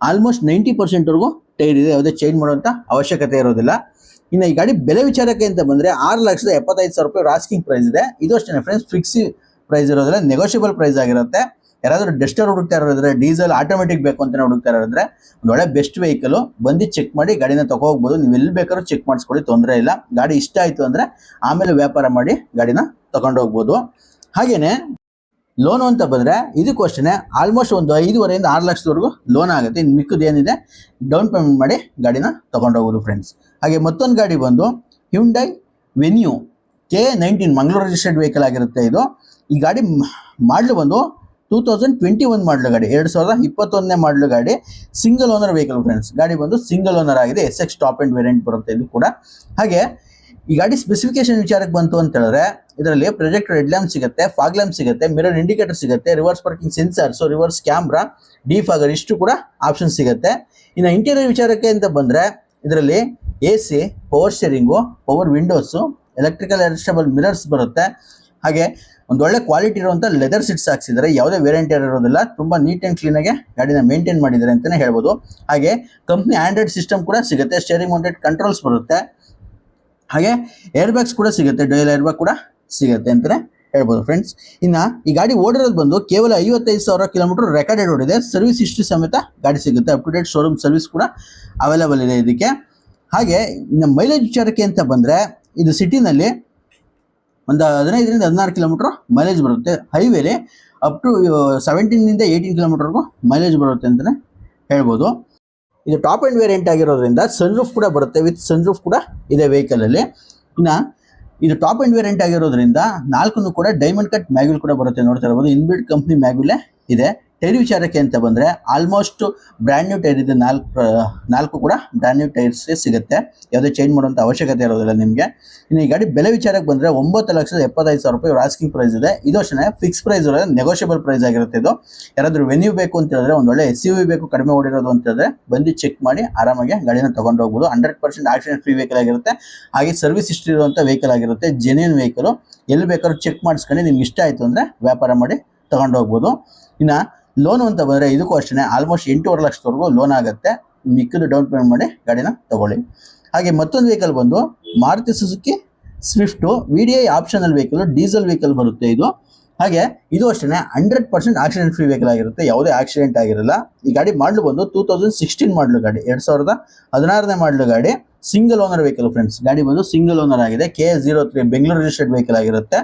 ಆಲ್ಮೋಸ್ಟ್ ನೈಂಟಿ ಪರ್ಸೆಂಟ್ವರೆಗೂ ಟೈರ್ ಇದೆ. ಯಾವುದೇ ಚೇಂಜ್ ಮಾಡುವಂಥ ಅವಶ್ಯಕತೆ ಇರೋದಿಲ್ಲ. ಇನ್ನು ಈ ಗಾಡಿ ಬೆಲೆ ವಿಚಾರಕ್ಕೆ ಅಂತ ಬಂದರೆ ಆರು ಲಕ್ಷದ ಎಪ್ಪತ್ತೈದು ಸಾವಿರ ರೂಪಾಯಿ ರಾಸ್ಕಿಂಗ್ ಪ್ರೈಸ್ ಇದೆ. ಇದು ಅಷ್ಟೇ ಫ್ರೆಂಡ್ಸ್ ಫಿಕ್ಸಿ ಪ್ರೈಸ್ ಇರೋದ್ರೆ ನೆಗೋಷಿಯಬಲ್ ಪ್ರೈಸ್ ಆಗಿರುತ್ತೆ. ಯಾರಾದರೂ ಡಸ್ಟರ್ ಹುಡುಕ್ತಾ ಇರೋದ್ರೆ ಡೀಸೆಲ್ ಆಟೋಮೆಟಿಕ್ ಬೇಕು ಅಂತ ಹುಡುಕ್ತಾ ಇರೋದ್ರೆ ಒಂದು ಒಳ್ಳೆ ಬೆಸ್ಟ್ ವೆಹಿಕಲ್ ಬಂದು ಚೆಕ್ ಮಾಡಿ ಗಾಡಿನ ತಗೋಗ್ಬೋದು ನೀವು ಎಲ್ಲಿ ಬೇಕಾದ್ರೂ ಚೆಕ್ ಮಾಡಿಸ್ಕೊಳ್ಳಿ, ತೊಂದರೆ ಇಲ್ಲ. ಗಾಡಿ ಇಷ್ಟ ಆಯಿತು ಅಂದರೆ ಆಮೇಲೆ ವ್ಯಾಪಾರ ಮಾಡಿ ಗಾಡಿನ ತಗೊಂಡು ಹೋಗ್ಬೋದು. ಹಾಗೇನೆ ಲೋನು ಅಂತ ಬಂದರೆ ಇದು ಅಷ್ಟೇ ಆಲ್ಮೋಸ್ಟ್ ಒಂದು ಐದುವರೆಯಿಂದ ಆರು ಲಕ್ಷದವರೆಗೂ ಲೋನ್ ಆಗುತ್ತೆ. ಇನ್ನು ಮಿಕ್ಕದು ಏನಿದೆ ಡೌನ್ ಪೇಮೆಂಟ್ ಮಾಡಿ ಗಾಡಿನ ತಗೊಂಡು ಹೋಗೋದು ಫ್ರೆಂಡ್ಸ್ ಹಾಗೆ ಮತ್ತೊಂದು ಗಾಡಿ ಬಂದು Hyundai Venue K nineteen Mangaluru registered vehicle ಆಗಿರುತ್ತೆ ಇದು. ಈ ಗಾಡಿ ಮಾಡಲು ಬಂದು ಟೂ ತೌಸಂಡ್ ಟ್ವೆಂಟಿ ಒನ್ ಮಾಡಲು ಗಾಡಿ, ಎರಡು ಸಾವಿರದ ಇಪ್ಪತ್ತೊಂದನೇ ಮಾಡಲು ಗಾಡಿ ಸಿಂಗಲ್ ಓನರ್ ವೆಹಿಕಲ್ ಫ್ರೆಂಡ್ಸ್ ಗಾಡಿ ಬಂದು ಸಿಂಗಲ್ ಓನರ್ ಆಗಿದೆ S X top end variant ಬರುತ್ತೆ ಇದು ಕೂಡ. ಹಾಗೆ, ಈ ಗಾಡಿ ಸ್ಪೆಸಿಫಿಕೇಶನ್ ವಿಚಾರಕ್ಕೆ ಬಂತು ಅಂತ ಹೇಳಿದ್ರೆ, ಇದರಲ್ಲಿ ಪ್ರೊಜೆಕ್ಟ್ ರೆಡ್ ಲ್ಯಾಂಪ್ ಸಿಗುತ್ತೆ ಫಾಗ್ ಲ್ಯಾಂಪ್ ಸಿಗುತ್ತೆ ಮಿರರ್ ಇಂಡಿಕೇಟರ್ ಸಿಗುತ್ತೆ reverse parking sensors reverse camera defogger ಇಷ್ಟು ಕೂಡ ಆಪ್ಷನ್ ಸಿಗುತ್ತೆ. ಇನ್ನು ಇಂಟೀರಿಯರ್ ವಿಚಾರಕ್ಕೆ ಅಂತ ಬಂದರೆ, ಇದರಲ್ಲಿ A C power steering power windows electrical adjustable mirrors ಬರುತ್ತೆ. ಹಾಗೆ ಒಂದು ಒಳ್ಳೆ ಕ್ವಾಲಿಟಿ ಇರುವಂತ ಲೆದರ್ ಸೀಟ್ಸ್ ಹಾಕ್ಸಿದ್ದಾರೆ. ಯಾವುದೇ ವೇರಿಯಂಟ್ ಇರೋದಿಲ್ಲ. ತುಂಬ ನೀಟ್ ಆ್ಯಂಡ್ ಆಗಿ ಗಾಡಿನ ಮೇಂಟೈನ್ ಮಾಡಿದ್ದಾರೆ ಅಂತಲೇ ಹೇಳ್ಬೋದು. ಹಾಗೆ ಕಂಪ್ನಿ ಆಂಡ್ರಾಯ್ಡ್ ಸಿಸ್ಟಮ್ ಕೂಡ ಸಿಗುತ್ತೆ. ಸ್ಟೇರಿಂಗ್ ಮೌಂಟೆಡ್ ಕಂಟ್ರೋಲ್ಸ್ ಬರುತ್ತೆ. ಹಾಗೆ ಏರ್ ಬ್ಯಾಗ್ಸ್ ಕೂಡ ಸಿಗುತ್ತೆ. ಡೈಲ್ ಏರ್ ಬ್ಯಾಗ್ ಕೂಡ ಸಿಗುತ್ತೆ ಅಂತಲೇ ಹೇಳ್ಬೋದು ಫ್ರೆಂಡ್ಸ್ ಇನ್ನು ಈ ಗಾಡಿ ಓಡಿರೋದು ಬಂದು ಕೇವಲ ಐವತ್ತೈದು ಸಾವಿರ ಕಿಲೋಮೀಟರ್ ರೆಕಾರ್ಡೆಡ್ ಓಡಿದೆ. ಸರ್ವಿಸ್ ಇಷ್ಟು ಸಮೇತ ಗಾಡಿ ಸಿಗುತ್ತೆ. Up to date showroom service ಕೂಡ ಅವೈಲೇಬಲ್ ಇದೆ ಇದಕ್ಕೆ. ಹಾಗೆ ಇನ್ನು ಮೈಲೇಜ್ ವಿಚಾರಕ್ಕೆ ಅಂತ ಬಂದರೆ ಇದು ಸಿಟಿನಲ್ಲಿ ಒಂದು ಹದಿನೈದರಿಂದ ಹದಿನಾರು ಕಿಲೋಮೀಟ್ರ್ ಮೈಲೇಜ್ ಬರುತ್ತೆ. ಹೈವೇಲಿ ಅಪ್ ಟು ಸೆವೆಂಟೀನಿಂದ ಏಯ್ಟೀನ್ ಕಿಲೋಮೀಟರ್ಗೂ ಮೈಲೇಜ್ ಬರುತ್ತೆ ಅಂತಲೇ ಹೇಳ್ಬೋದು. ಇದು ಟಾಪ್ ಆ್ಯಂಡ್ ವೇರಿಯಂಟ್ ಆಗಿರೋದ್ರಿಂದ ಸನ್ರೂಫ್ ಕೂಡ ಬರುತ್ತೆ. ವಿತ್ ಸನ್ರೂಫ್ ಕೂಡ ಇದೆ ವೆಹಿಕಲಲ್ಲಿ ಇನ್ನು ಇದು ಟಾಪ್ ಆ್ಯಂಡ್ ವೇರಿಯಂಟ್ ಆಗಿರೋದ್ರಿಂದ ನಾಲ್ಕು ಕೂಡ ಡೈಮಂಡ್ ಕಟ್ ಮ್ಯಾಗ್ಯುಲ್ ಕೂಡ ಬರುತ್ತೆ ನೋಡ್ತಾ ಇರ್ಬೋದು. ಇನ್ಬಿಲ್ಡ್ ಕಂಪ್ನಿ ಮ್ಯಾಗ್ಯುಲೇ ಇದೆ. ಟೈರ್ ವಿಚಾರಕ್ಕೆ ಅಂತ ಬಂದರೆ ಆಲ್ಮೋಸ್ಟ್ ಬ್ರ್ಯಾಂಡ್ ನ್ಯೂ ಟೈರ್ ಇದೆ, ನಾಲ್ಕು ನಾಲ್ಕು ಕೂಡ ಬ್ರ್ಯಾಂಡ್ ನ್ಯೂ ಟೈರ್ಸ್ ಸಿಗುತ್ತೆ. ಯಾವುದೇ ಚೇಂಜ್ ಮಾಡುವಂಥ ಅವಶ್ಯಕತೆ ಇರೋದಿಲ್ಲ ನಿಮಗೆ. ಇನ್ನು ಈ ಗಾಡಿ ಬೆಲೆ ವಿಚಾರಕ್ಕೆ ಬಂದರೆ ಒಂಬತ್ತು ಲಕ್ಷದ ಎಪ್ಪತ್ತೈದು ಸಾವಿರ ರೂಪಾಯಿ ಆಸ್ಕಿಂಗ್ ಪ್ರೈಸ್ ಇದೆ. ಇದು ಅಷ್ಟೇ ಫಿಕ್ಸ್ ಪ್ರೈಸ್ ಇರೋದು ನೆಗೋಷಿಯಬಲ್ ಪ್ರೈಸ್ ಆಗಿರುತ್ತೆ ಇದು. ಯಾರಾದರೂ ವೆನ್ಯೂ ಬೇಕು ಅಂತ ಹೇಳಿದ್ರೆ ಒಂದು ಒಳ್ಳೆ ಎಸ್ ಯು ವಿ ಬೇಕು, ಕಡಿಮೆ ಓಡಿರೋದು ಅಂತ ಹೇಳಿದ್ರೆ ಬಂದು ಚೆಕ್ ಮಾಡಿ ಆರಾಮಾಗಿ ಗಾಡಿನ ತಗೊಂಡು ಹೋಗ್ಬೋದು. Hundred percent accident free vehicle ಆಗಿರುತ್ತೆ. ಹಾಗೆ ಸರ್ವಿಸ್ ಹಿಸ್ಟ್ರಿ ಇರುವಂಥ ವೆಹಿಕಲ್ ಆಗಿರುತ್ತೆ ಜೆನ್ಯೂನ್ ವೆಹಿಕಲ್ ಎಲ್ಲಿ ಬೇಕಾದ್ರೂ ಚೆಕ್ ಮಾಡಿಸ್ಕೊಂಡು ನಿಮ್ಗೆ ಇಷ್ಟ ಆಯಿತು ಅಂದರೆ ವ್ಯಾಪಾರ ಮಾಡಿ ತಗೊಂಡು ಹೋಗ್ಬೋದು. ಇನ್ನು ಲೋನು ಅಂತ ಬಂದರೆ ಇದಕ್ಕೂ ಅಷ್ಟೇ ಆಲ್ಮೋಸ್ಟ್ ಎಂಟೂವರೆ ಲಕ್ಷದವರೆಗೂ ಲೋನ್ ಆಗುತ್ತೆ. ಮಿಕ್ಕಿದ್ದು ಡೌನ್ ಪೇಮೆಂಟ್ ಮಾಡಿ ಗಾಡಿನ ತಗೊಳ್ಳಿ. ಹಾಗೆ ಮತ್ತೊಂದು ವೆಹಿಕಲ್ ಬಂದು Maruti Suzuki Swift V D I optional vehicle diesel vehicle ಬರುತ್ತೆ ಇದು. ಹಾಗೆ ಇದು ಅಷ್ಟೇ hundred percent accident free vehicle ಆಗಿರುತ್ತೆ, ಯಾವುದೇ ಆಕ್ಸಿಡೆಂಟ್ ಆಗಿರಲ್ಲ. ಈ ಗಾಡಿ ಮಾಡಲು ಬಂದು ಟೂ ತೌಸಂಡ್ ಸಿಕ್ಸ್ಟೀನ್ ಮಾಡಲು ಗಾಡಿ, ಎರಡು ಸಾವಿರದ ಹದಿನಾರನೇ ಮಾಡಲು ಗಾಡಿ. ಸಿಂಗಲ್ ಓನರ್ ವೆಹಿಕಲ್ ಫ್ರೆಂಡ್ಸ್ ಗಾಡಿ ಬಂದು ಸಿಂಗಲ್ ಓನರ್ ಆಗಿದೆ. K zero three Bengaluru registered vehicle ಆಗಿರುತ್ತೆ.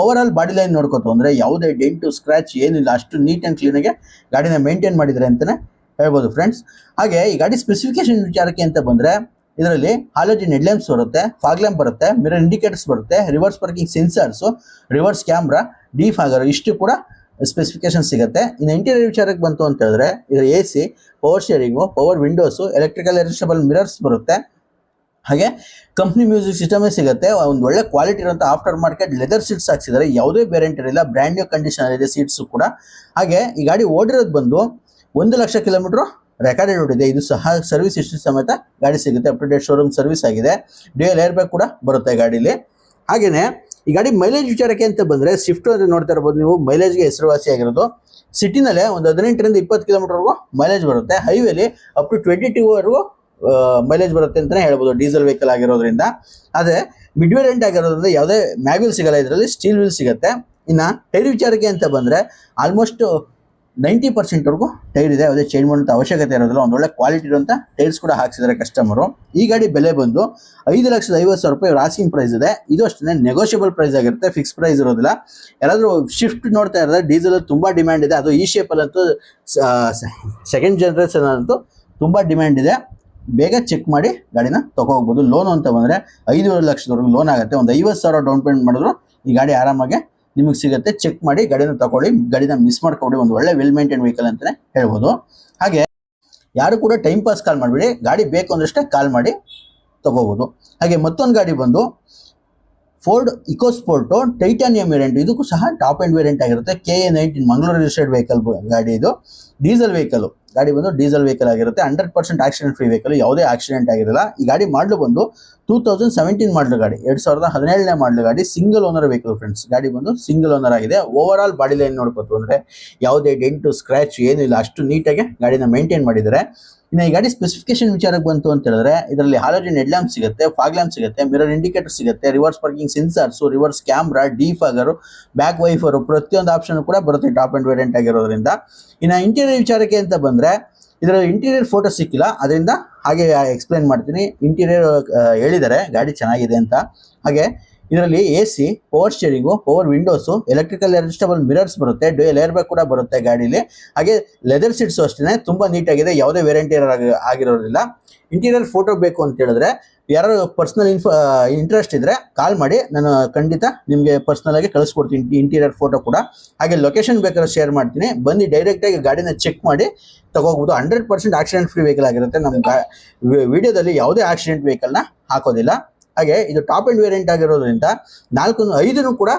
ಓವರ್ ಆಲ್ ಬಾಡಿ ಲೈನ್ ನೋಡ್ಕೋತು ಅಂದರೆ ಯಾವುದೇ ಡೆಂಟು ಸ್ಕ್ರಾಚ್ ಏನಿಲ್ಲ. ಅಷ್ಟು ನೀಟ್ ಆ್ಯಂಡ್ ಕ್ಲೀನಾಗೆ ಗಾಡಿನ ಮೇಂಟೈನ್ ಮಾಡಿದರೆ ಅಂತಲೇ ಹೇಳ್ಬೋದು ಫ್ರೆಂಡ್ಸ್ ಹಾಗೆ ಈ ಗಾಡಿ ಸ್ಪೆಸಿಫಿಕೇಶನ್ ವಿಚಾರಕ್ಕೆ ಅಂತ ಬಂದರೆ, ಇದರಲ್ಲಿ ಹಾಲೋಜಿನ್ ಹೆಡ್ಲ್ಯಾಂಪ್ಸ್ ಬರುತ್ತೆ ಫಾಗ್ ಲ್ಯಾಂಪ್ ಬರುತ್ತೆ ಮಿರರ್ ಇಂಡಿಕೇಟರ್ಸ್ ಬರುತ್ತೆ reverse parking sensors reverse camera defogger ಇಷ್ಟು ಕೂಡ ಸ್ಪೆಸಿಫಿಕೇಶನ್ ಸಿಗುತ್ತೆ. ಇನ್ನು ಇಂಟೀರಿಯರ್ ವಿಚಾರಕ್ಕೆ ಬಂತು ಅಂತ ಹೇಳಿದ್ರೆ ಇದರ A C power steering power windows electrical adjustable mirrors ಬರುತ್ತೆ. ಹಾಗೆ ಕಂಪ್ನಿ ಮ್ಯೂಸಿಕ್ ಸಿಸ್ಟಮೇ ಸಿಗುತ್ತೆ, ಒಂದು ಒಳ್ಳೆ ಕ್ವಾಲಿಟಿ ಇರುವಂಥ ಆಫ್ಟರ್ ಮಾರ್ಕೆಟ್ ಲೆದರ್ ಸೀಟ್ಸ್ ಹಾಕ್ಸಿದ್ದಾರೆ ಯಾವುದೇ ವೇರಿಯಂಟ್ ಇರಲಿಲ್ಲ ಬ್ರ್ಯಾಂಡ್ ನ್ಯೂ ಕಂಡೀಷನ್ ಇದೆ ಸೀಟ್ಸು ಕೂಡ. ಹಾಗೆ ಈ ಗಾಡಿ ಓಡಿರೋದು ಬಂದು ಒಂದು ಲಕ್ಷ ಕಿಲೋಮೀಟ್ರು ರೆಕಾರ್ಡೆಡ್ ಓಡಿದೆ ಇದು ಸಹ ಸರ್ವಿಸ್ ಹಿಸ್ಟ್ರಿ ಸಮೇತ ಗಾಡಿ ಸಿಗುತ್ತೆ up to date showroom service ಆಗಿದೆ ಡ್ಯೂಯಲ್ ಏರ್ ಬ್ಯಾಗ್ ಕೂಡ ಬರುತ್ತೆ ಗಾಡೀಲಿ. ಹಾಗೆಯೇ ಈ ಗಾಡಿ ಮೈಲೇಜ್ ವಿಚಾರಕ್ಕೆ ಅಂತ ಬಂದರೆ ಸ್ವಿಫ್ಟ್ ಅಂದರೆ ನೋಡ್ತಾ ಇರ್ಬೋದು ನೀವು ಮೈಲೇಜ್ಗೆ ಹೆಸರುವಾಸಿ ಆಗಿರೋದು. ಸಿಟಿನಲ್ಲೇ ಒಂದು ಹದಿನೆಂಟರಿಂದ ಇಪ್ಪತ್ತು ಕಿಲೋಮೀಟರ್ವರೆಗೂ ಮೈಲೇಜ್ ಬರುತ್ತೆ ಹೈವೇಲಿ ಅಪ್ ಟು ಟ್ವೆಂಟಿ ಟೂವರೆಗೂ ಮೈಲೇಜ್ ಬರುತ್ತೆ ಅಂತಲೇ ಹೇಳ್ಬೋದು ಡೀಸೆಲ್ ವೆಹಿಕಲ್ ಆಗಿರೋದ್ರಿಂದ. ಅದೇ ಮಿಡ್ ವೇರಿಯಂಟ್ ಆಗಿರೋದ್ರಿಂದ ಯಾವುದೇ ಮ್ಯಾಗ್ವಿಲ್ ಸಿಗಲ್ಲ, ಇದರಲ್ಲಿ ಸ್ಟೀಲ್ ವೀಲ್ ಸಿಗುತ್ತೆ. ಇನ್ನು ಟೈರ್ ವಿಚಾರಕ್ಕೆ ಅಂತ ಬಂದರೆ ಆಲ್ಮೋಸ್ಟ್ ನೈಂಟಿ ಪರ್ಸೆಂಟ್ವರೆಗೂ ಟೈರ್ ಇದೆ, ಯಾವುದೇ ಚೇಂಜ್ ಮಾಡುವಂಥ ಅವಶ್ಯಕತೆ ಇರೋದಿಲ್ಲ ಒಂದೊಳ್ಳೆ ಕ್ವಾಲಿಟಿ ಇರುವಂಥ ಟೈರ್ಸ್ ಕೂಡ ಹಾಕ್ಸಿದ್ದಾರೆ ಕಸ್ಟಮರು ಈ ಗಾಡಿ ಬೆಲೆ ಬಂದು ಐದು ಲಕ್ಷದ ಐವತ್ತು ಸಾವಿರ ರೂಪಾಯಿ ರಾಸಿಂಗ್ ಪ್ರೈಸ್ ಇದೆ. ಇದು ಅಷ್ಟೇ ನೆಗೋಷಿಯಬಲ್ ಪ್ರೈಸ್ ಆಗಿರುತ್ತೆ ಫಿಕ್ಸ್ ಪ್ರೈಸ್ ಇರೋದಿಲ್ಲ. ಯಾರಾದರೂ ಶಿಫ್ಟ್ ನೋಡ್ತಾ ಇರೋದ್ರೆ ಡೀಸೆಲ್ ತುಂಬ ಡಿಮ್ಯಾಂಡ್ ಇದೆ. ಅದು ಈ ಶೇಪಲ್ಲಂತೂ ಸೆಕೆಂಡ್ ಜನ್ರೇಷನ್ ಅಂತೂ ತುಂಬ ಡಿಮ್ಯಾಂಡ್ ಇದೆ. ಬೇಗ ಚೆಕ್ ಮಾಡಿ ಗಾಡಿನ ತಗೋಗ್ಬೋದು ಲೋನು ಅಂತ ಬಂದರೆ ಐದೂವರೆ ಲಕ್ಷದವರೆಗೂ ಲೋನ್ ಆಗುತ್ತೆ. ಒಂದು ಐವತ್ತು ಸಾವಿರ ಡೌನ್ ಪೇಮೆಂಟ್ ಮಾಡಿದ್ರು ಈ ಗಾಡಿ ಆರಾಮಾಗಿ ನಿಮಗೆ ಸಿಗುತ್ತೆ. ಚೆಕ್ ಮಾಡಿ ಗಾಡಿನ ತಗೊಳ್ಳಿ. ಗಾಡಿನ ಮಿಸ್ ಮಾಡ್ಕೊಬಿಡಿ. ಒಂದು ಒಳ್ಳೆ ವೆಲ್ ಮೇಂಟೈನ್ ವೆಹಿಕಲ್ ಅಂತಲೇ ಹೇಳ್ಬೋದು. ಹಾಗೆ ಯಾರು ಕೂಡ ಟೈಮ್ ಪಾಸ್ ಕಾಲ್ ಮಾಡಿಬಿಡಿ. ಗಾಡಿ ಬೇಕು ಅಂದಷ್ಟೇ ಕಾಲ್ ಮಾಡಿ ತಗೋಬೋದು. ಹಾಗೆ ಮತ್ತೊಂದು ಗಾಡಿ ಬಂದು ಫೋರ್ಡ್ ಇಕೋಸ್ಪೋರ್ಟು ಟೈಟಾನಿಯಂ ವೇರಿಯಂಟ್ ಇದಕ್ಕೂ ಸಹ ಟಾಪ್ ಎಂಡ್ ವೇರಿಯಂಟ್ ಆಗಿರುತ್ತೆ. K A nineteen Mangaluru registered vehicle ಗಾಡಿ ಇದು. ಡೀಸೆಲ್ ವೆಹಿಕಲ್, ಗಾಡಿ ಬಂದು ಡೀಸೆಲ್ ವೆಹಿಕಲ್ ಆಗಿರುತ್ತೆ. Hundred percent accident free vehicle, ಯಾವುದೇ ಆಕ್ಸಿಡೆಂಟ್ ಆಗಿರಲ್ಲ. ಈ ಗಾಡಿ ಮಾಡಲು ಬಂದು ಟೂ ತೌಸಂಡ್ ಸೆವೆಂಟೀನ್ ಮಾಡಲು ಗಾಡಿ, ಎರಡ್ ಸಾವಿರದ ಹದಿನೇಳನೇ ಮಾಡಲು ಗಾಡಿ ಸಿಂಗಲ್ ಓನರ್ ವೆಹಿಕಲ್ ಫ್ರೆಂಡ್ಸ್ ಗಾಡಿ ಬಂದು ಸಿಂಗಲ್ ಓನರ್ ಆಗಿದೆ. ಓವರ್ ಆಲ್ ಬಾಡಿ ಲೈನ್ ನೋಡ್ಬೋದು ಅಂದರೆ ಯಾವುದೇ ಡೆಂಟು ಸ್ಕ್ರಾಚ್ ಏನೂ ಇಲ್ಲ. ಅಷ್ಟು ನೀಟಾಗಿ ಗಾಡಿನ ಮೇಂಟೈನ್ ಮಾಡಿದ್ದಾರೆ. ಇನ್ನು ಈ ಗಾಡಿ ಸ್ಪೆಸಿಫಿಕೇಶನ್ ವಿಚಾರಕ್ಕೆ ಬಂತು ಅಂತ ಹೇಳಿದ್ರೆ, ಇದರಲ್ಲಿ ಹಾಲೋಜಿನ್ ಹೆಡ್ ಲ್ಯಾಂಪ್ ಸಿಗುತ್ತೆ ಫಾಗ್ ಲ್ಯಾಂಪ್ ಸಿಗುತ್ತೆ ಮಿರರ್ ಇಂಡಿಕೇಟರ್ ಸಿಗುತ್ತೆ reverse parking sensors reverse camera defogger back wiper ಪ್ರತಿಯೊಂದು ಆಪ್ಷನ್ ಕೂಡ ಬರುತ್ತೆ ಟಾಪ್ ಅಂಡ್ ವೇರಿಯಂಟ್ ಆಗಿರೋದ್ರಿಂದ. ಇನ್ನು ಇಂಟೀರಿಯರ್ ವಿಚಾರಕ್ಕೆ ಅಂತ ಬಂದರೆ ಇದರ ಇಂಟೀರಿಯರ್ ಫೋಟೋ ಸಿಕ್ಕಿಲ್ಲ. ಅದರಿಂದ ಹಾಗೆ ಎಕ್ಸ್ಪ್ಲೇನ್ ಮಾಡ್ತೀನಿ. ಇಂಟೀರಿಯರ್ ಹೇಳಿದ್ದಾರೆ. ಗಾಡಿ ಚೆನ್ನಾಗಿದೆ ಅಂತ. ಹಾಗೆ ಇದರಲ್ಲಿ A C power steering power windows electrical adjustable mirrors ಬರುತ್ತೆ ಡ್ಯೂಯಲ್ ಏರ್ ಕೂಡ ಬರುತ್ತೆ ಗಾಡೀಲಿ. ಹಾಗೆ ಲೆದರ್ ಸೀಟ್ಸು ಅಷ್ಟೇ ತುಂಬ ನೀಟಾಗಿದೆ ಯಾವುದೇ ವೇರಿಯಂಟ್ ಆಗಿರೋದಿಲ್ಲ. ಇಂಟೀರಿಯರ್ ಫೋಟೋ ಬೇಕು ಅಂತ ಹೇಳಿದ್ರೆ ಯಾರು ಪರ್ಸನಲ್ ಇನ್ಫ ಇಂಟ್ರೆಸ್ಟ್ ಇದ್ರೆ ಕಾಲ್ ಮಾಡಿ, ನಾನು ಖಂಡಿತ ನಿಮಗೆ ಪರ್ಸನಲ್ ಆಗಿ ಕಳಿಸ್ಕೊಡ್ತೀನಿ ಇಂಟೀರಿಯರ್ ಫೋಟೋ ಕೂಡ. ಹಾಗೆ ಲೊಕೇಶನ್ ಬೇಕಾದ್ರೆ ಶೇರ್ ಮಾಡ್ತೀನಿ ಬಂದು ಡೈರೆಕ್ಟಾಗಿ ಗಾಡಿನ ಚೆಕ್ ಮಾಡಿ ತಗೋಬೋದು hundred percent accident free vehicle ಆಗಿರುತ್ತೆ ನಮ್ಮ ವಿಡಿಯೋದಲ್ಲಿ ಯಾವುದೇ ಆಕ್ಸಿಡೆಂಟ್ ವೆಹಿಕಲ್ನ ಹಾಕೋದಿಲ್ಲ. ಹಾಗೆ ಇದು ಟಾಪ್ ಅಂಡ್ ವೇರಿಯಂಟ್ ಆಗಿರೋದ್ರಿಂದ ನಾಲ್ಕು ಐದನ್ನು ಕೂಡ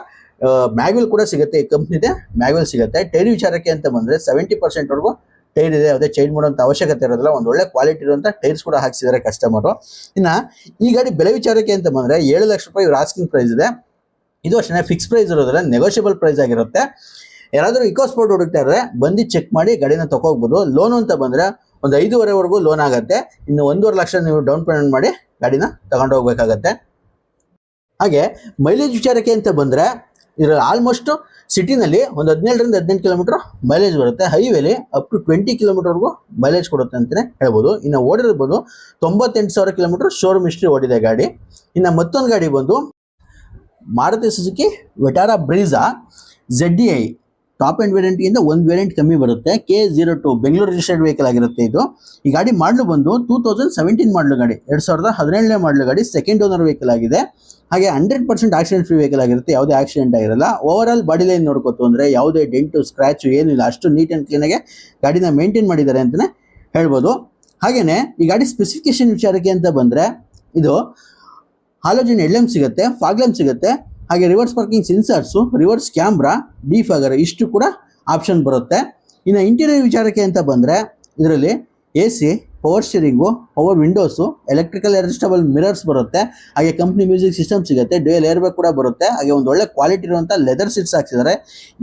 ಮ್ಯಾಗ್ವೆಲ್ ಕೂಡ ಸಿಗುತ್ತೆ. ಈ ಕಂಪ್ನಿದೆ ಮ್ಯಾಗ್ವೆಲ್ ಸಿಗುತ್ತೆ. ಟೈರ್ ವಿಚಾರಕ್ಕೆ ಅಂತ ಬಂದರೆ ಸೆವೆಂಟಿ ಪರ್ಸೆಂಟ್ ವರೆಗೂ ಟೈರ್ ಇದೆ. ಯಾವುದೇ ಚೇಂಜ್ ಮಾಡುವಂಥ ಅವಶ್ಯಕತೆ ಇರೋದಿಲ್ಲ. ಒಂದು ಒಳ್ಳೆ ಕ್ವಾಲಿಟಿ ಇರುವಂಥ ಟೈರ್ಸ್ ಕೂಡ ಹಾಕ್ಸಿದ್ದಾರೆ ಕಸ್ಟಮರು ಇನ್ನು ಈ ಗಾಡಿ ಬೆಲೆ ವಿಚಾರಕ್ಕೆ ಅಂತ ಬಂದರೆ ಏಳು ಲಕ್ಷ ರೂಪಾಯಿ ಇವ್ರ ಆಸ್ಕಿಂಗ್ ಪ್ರೈಸ್ ಇದೆ. ಇದು ಅಷ್ಟೇ ಫಿಕ್ಸ್ ಪ್ರೈಸ್ ಇರೋದಿಲ್ಲ ನೆಗೋಷಿಯಬಲ್ ಪ್ರೈಸ್ ಆಗಿರುತ್ತೆ. ಯಾರಾದರೂ ಇಕೋಸ್ಪೋರ್ಟ್ ಹುಡುಕ್ತಾ ಇದ್ರೆ ಬಂದು ಚೆಕ್ ಮಾಡಿ ಗಾಡಿನ ತಗೋಗ್ಬೋದು ಲೋನ್ ಅಂತ ಬಂದರೆ ಒಂದು ಐದೂವರೆವರೆಗೂ ಲೋನ್ ಆಗುತ್ತೆ. ಇನ್ನು ಒಂದೂವರೆ ಲಕ್ಷ ನೀವು ಡೌನ್ ಪೇಮೆಂಟ್ ಮಾಡಿ ಗಾಡಿನ ತಗೊಂಡು ಹೋಗ್ಬೇಕಾಗತ್ತೆ. ಹಾಗೆ ಮೈಲೇಜ್ ವಿಚಾರಕ್ಕೆ ಅಂತ ಬಂದರೆ, ಇದರ ಆಲ್ಮೋಸ್ಟ್ ಸಿಟಿನಲ್ಲಿ ಒಂದು ಹದಿನೇಳರಿಂದ ಹದಿನೆಂಟು ಕಿಲೋಮೀಟರ್ ಮೈಲೇಜ್ ಬರುತ್ತೆ. ಹೈವೇಲಿ ಅಪ್ ಟು ಟ್ವೆಂಟಿ ಕಿಲೋಮೀಟರ್ವರೆಗೂ ಮೈಲೇಜ್ ಕೊಡುತ್ತೆ ಅಂತಲೇ ಹೇಳ್ಬೋದು. ಇನ್ನು ಓಡಿರ್ಬೋದು ತೊಂಬತ್ತೆಂಟು ಸಾವಿರ ಕಿಲೋಮೀಟರ್ ಶೋರೂಮ್ ಹಿಸ್ಟ್ರಿ ಓಡಿದೆ ಗಾಡಿ. ಇನ್ನು ಮತ್ತೊಂದು ಗಾಡಿ ಬಂದು, Maruti Suzuki Vitara Brezza D I top end ವೇರಿಯಂಟ್ಗಿಂತ ಒಂದು ವೇರಿಯಂಟ್ ಕಮ್ಮಿ ಬರುತ್ತೆ. K zero two Bengaluru registered vehicle ಆಗಿರುತ್ತೆ ಇದು. ಈ ಗಾಡಿ ಮಾಡಲು ಬಂದು ಟೂ ತೌಸಂಡ್ ಸೆವೆಂಟೀನ್ ಮಾಡಲು ಗಾಡಿ. ಎರಡು ಸಾವಿರದ ಹದಿನೇಳನೇ ಮಾಡಲು ಗಾಡಿ ಸೆಕೆಂಡ್ ಓನರ್ ವೆಹಿಕಲ್ ಆಗಿದೆ. ಹಾಗೆ hundred percent accident free vehicle ಆಗಿರುತ್ತೆ. ಯಾವುದೇ ಆಕ್ಸಿಡೆಂಟ್ ಆಗಿರಲ್ಲ. ಓವರ್ ಆಲ್ ಬಾಡಿ ಲೈನ್ ನೋಡ್ಕೋತು ಅಂದರೆ ಯಾವುದೇ ಡೆಂಟು ಸ್ಕ್ರಾಚು ಏನಿಲ್ಲ ಅಷ್ಟು ನೀಟ್ ಆ್ಯಂಡ್ ಕ್ಲೀನಾಗೆ ಗಾಡಿನ ಮೇಂಟೈನ್ ಮಾಡಿದ್ದಾರೆ ಅಂತಲೇ ಹೇಳ್ಬೋದು. ಹಾಗೆಯೇ ಈ ಗಾಡಿ ಸ್ಪೆಸಿಫಿಕೇಶನ್ ವಿಚಾರಕ್ಕೆ ಅಂತ ಬಂದರೆ ಇದು ಹಾಲೋಜಿನ್ ಎಲ್ ಎಂ ಸಿಗುತ್ತೆ ಫಾಗ್ಲಮ್ ಸಿಗುತ್ತೆ. ಹಾಗೆ reverse parking sensors reverse camera defogger ಇಷ್ಟು ಕೂಡ ಆಪ್ಷನ್ ಬರುತ್ತೆ. ಇನ್ನು ಇಂಟೀರಿಯರ್ ವಿಚಾರಕ್ಕೆ ಅಂತ ಬಂದರೆ ಇದರಲ್ಲಿ A C power steering power windows electrical adjustable mirrors ಬರುತ್ತೆ. ಹಾಗೆ ಕಂಪ್ನಿ ಮ್ಯೂಸಿಕ್ ಸಿಸ್ಟಮ್ ಸಿಗುತ್ತೆ. ಡ್ಯೂಯಲ್ ಏರ್ ಬ್ಯಾಗ್ ಕೂಡ ಬರುತ್ತೆ. ಹಾಗೆ ಒಂದು ಒಳ್ಳೆ ಕ್ವಾಲಿಟಿ ಇರುವಂಥ ಲೆದರ್ ಸೀಟ್ಸ್ ಹಾಕ್ಸಿದ್ದಾರೆ.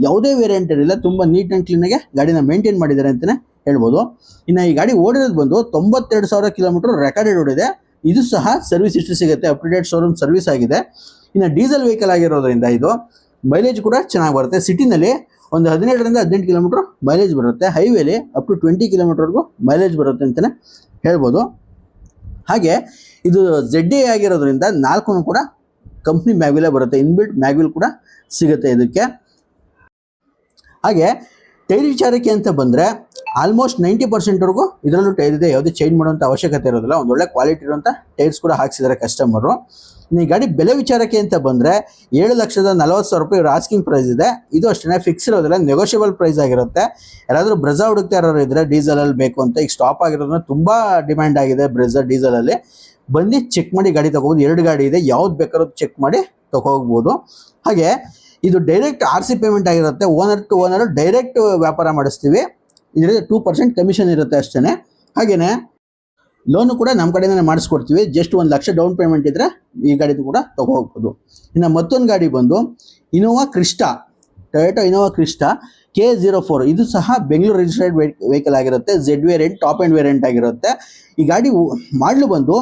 ಯಾವುದೇ ವೇರಿಯಂಟ್ ಇರಲಿಲ್ಲ. ತುಂಬ ನೀಟ್ ಆ್ಯಂಡ್ ಕ್ಲೀನಾಗೆ ಗಾಡಿನ ಮೇಂಟೈನ್ ಮಾಡಿದ್ದಾರೆ ಅಂತಲೇ ಹೇಳ್ಬೋದು. ಇನ್ನು ಈ ಗಾಡಿ ಓಡಿರೋದು ಬಂದು ತೊಂಬತ್ತೆರಡು ಸಾವಿರ ಕಿಲೋಮೀಟರ್ ರೆಕಾರ್ಡೆಡ್ ಓಡಿದೆ. ಇದು ಸಹ ಸರ್ವಿಸ್ ಇಷ್ಟು ಸಿಗುತ್ತೆ. Up to date showroom service ಆಗಿದೆ. ಇನ್ನು ಡೀಸೆಲ್ ವೆಹಿಕಲ್ ಆಗಿರೋದ್ರಿಂದ ಇದು ಮೈಲೇಜ್ ಕೂಡ ಚೆನ್ನಾಗಿ ಬರುತ್ತೆ. ಸಿಟಿನಲ್ಲಿ ಒಂದು ಹದಿನೇಳರಿಂದ ಹದಿನೆಂಟು ಕಿಲೋಮೀಟ್ರ್ ಮೈಲೇಜ್ ಬರುತ್ತೆ. ಹೈವೇಲಿ ಅಪ್ ಟು ಟ್ವೆಂಟಿ ಕಿಲೋಮೀಟರ್ವರೆಗೂ ಮೈಲೇಜ್ ಬರುತ್ತೆ ಅಂತಲೇ ಹೇಳ್ಬೋದು. ಹಾಗೆ ಇದು ಜೆಡ್ ಎ ಆಗಿರೋದ್ರಿಂದ ನಾಲ್ಕು ಕೂಡ ಕಂಪ್ನಿ ಮ್ಯಾಗ್ವಿಲೇ ಬರುತ್ತೆ. ಇನ್ಬಿಲ್ಟ್ ಮ್ಯಾಗ್ವಿಲ್ ಕೂಡ ಸಿಗುತ್ತೆ ಇದಕ್ಕೆ. ಹಾಗೆ ಟೈರ್ ವಿಚಾರಕ್ಕೆ ಅಂತ ಬಂದರೆ ಆಲ್ಮೋಸ್ಟ್ ನೈಂಟಿ ಪರ್ಸೆಂಟ್ವರೆಗೂ ಇದರಲ್ಲೂ ಟೈರ್ ಇದೆ. ಯಾವುದೇ ಚೇಂಜ್ ಮಾಡುವಂಥ ಅವಶ್ಯಕತೆ ಇರೋದಿಲ್ಲ. ಒಂದು ಒಳ್ಳೆ ಕ್ವಾಲಿಟಿ ಇರುವಂಥ ಟೈರ್ಸ್ ಕೂಡ ಹಾಕ್ಸಿದ್ದಾರೆ ಕಸ್ಟಮರು ಈ ಗಾಡಿ ಬೆಲೆ ವಿಚಾರಕ್ಕೆ ಅಂತ ಬಂದರೆ ಏಳು ಲಕ್ಷದ ನಲವತ್ತು ಸಾವಿರ ರೂಪಾಯಿ ರಾಸ್ಕಿಂಗ್ ಪ್ರೈಸ್ ಇದೆ. ಇದು ಅಷ್ಟೇ ಫಿಕ್ಸ್ ಇರೋದಿಲ್ಲ. ನೆಗೋಷಿಯಬಲ್ ಪ್ರೈಸ್ ಆಗಿರುತ್ತೆ. ಯಾರಾದರೂ ಬ್ರೆಜಾ ಹುಡುಕ್ತಾ ಇರೋರು ಇದ್ರೆ ಡೀಸೆಲಲ್ಲಿ ಬೇಕು ಅಂತ. ಈಗ ಸ್ಟಾಪ್ ಆಗಿರೋದನ್ನ ತುಂಬ ಡಿಮ್ಯಾಂಡ್ ಆಗಿದೆ ಬ್ರೆಜಾ ಡೀಸೆಲಲ್ಲಿ ಬಂದು ಚೆಕ್ ಮಾಡಿ ಗಾಡಿ ತಗೋಬೋದು. ಎರಡು ಗಾಡಿ ಇದೆ. ಯಾವ್ದು ಬೇಕಾದ್ರೂ ಚೆಕ್ ಮಾಡಿ ತಗೋಗ್ಬೋದು ಹಾಗೆ ಇದು ಡೈರೆಕ್ಟ್ ಆರ್ ಸಿ ಪೇಮೆಂಟ್ ಆಗಿರುತ್ತೆ. ಓನರ್ ಟು ಓನರ್ ಡೈರೆಕ್ಟ್ ವ್ಯಾಪಾರ ಮಾಡಿಸ್ತೀವಿ. ಇದರಲ್ಲಿ ಟೂ ಪರ್ಸೆಂಟ್ ಕಮಿಷನ್ ಇರುತ್ತೆ ಅಷ್ಟೇ ಹಾಗೆಯೇ ಲೋನು ಕೂಡ ನಮ್ಮ ಕಡೆಯಿಂದನೇ ಮಾಡಿಸ್ಕೊಡ್ತೀವಿ. ಜಸ್ಟ್ ಒಂದು ಲಕ್ಷ ಡೌನ್ ಪೇಮೆಂಟ್ ಇದ್ದರೆ ಈ ಗಾಡಿದು ಕೂಡ ಹೋಗ್ಬೋದು ಇನ್ನು ಮತ್ತೊಂದು ಗಾಡಿ ಬಂದು Innova Crysta Toyota Innova Crysta K zero four ಇದು ಸಹ ಬೆಂಗಳೂರು ರಿಜಿಸ್ಟರ್ಡ್ ವೆಹಿಕಲ್ ಆಗಿರುತ್ತೆ. Z variant top end variant ಆಗಿರುತ್ತೆ. ಈ ಗಾಡಿ ಮಾಡಲು ಬಂದು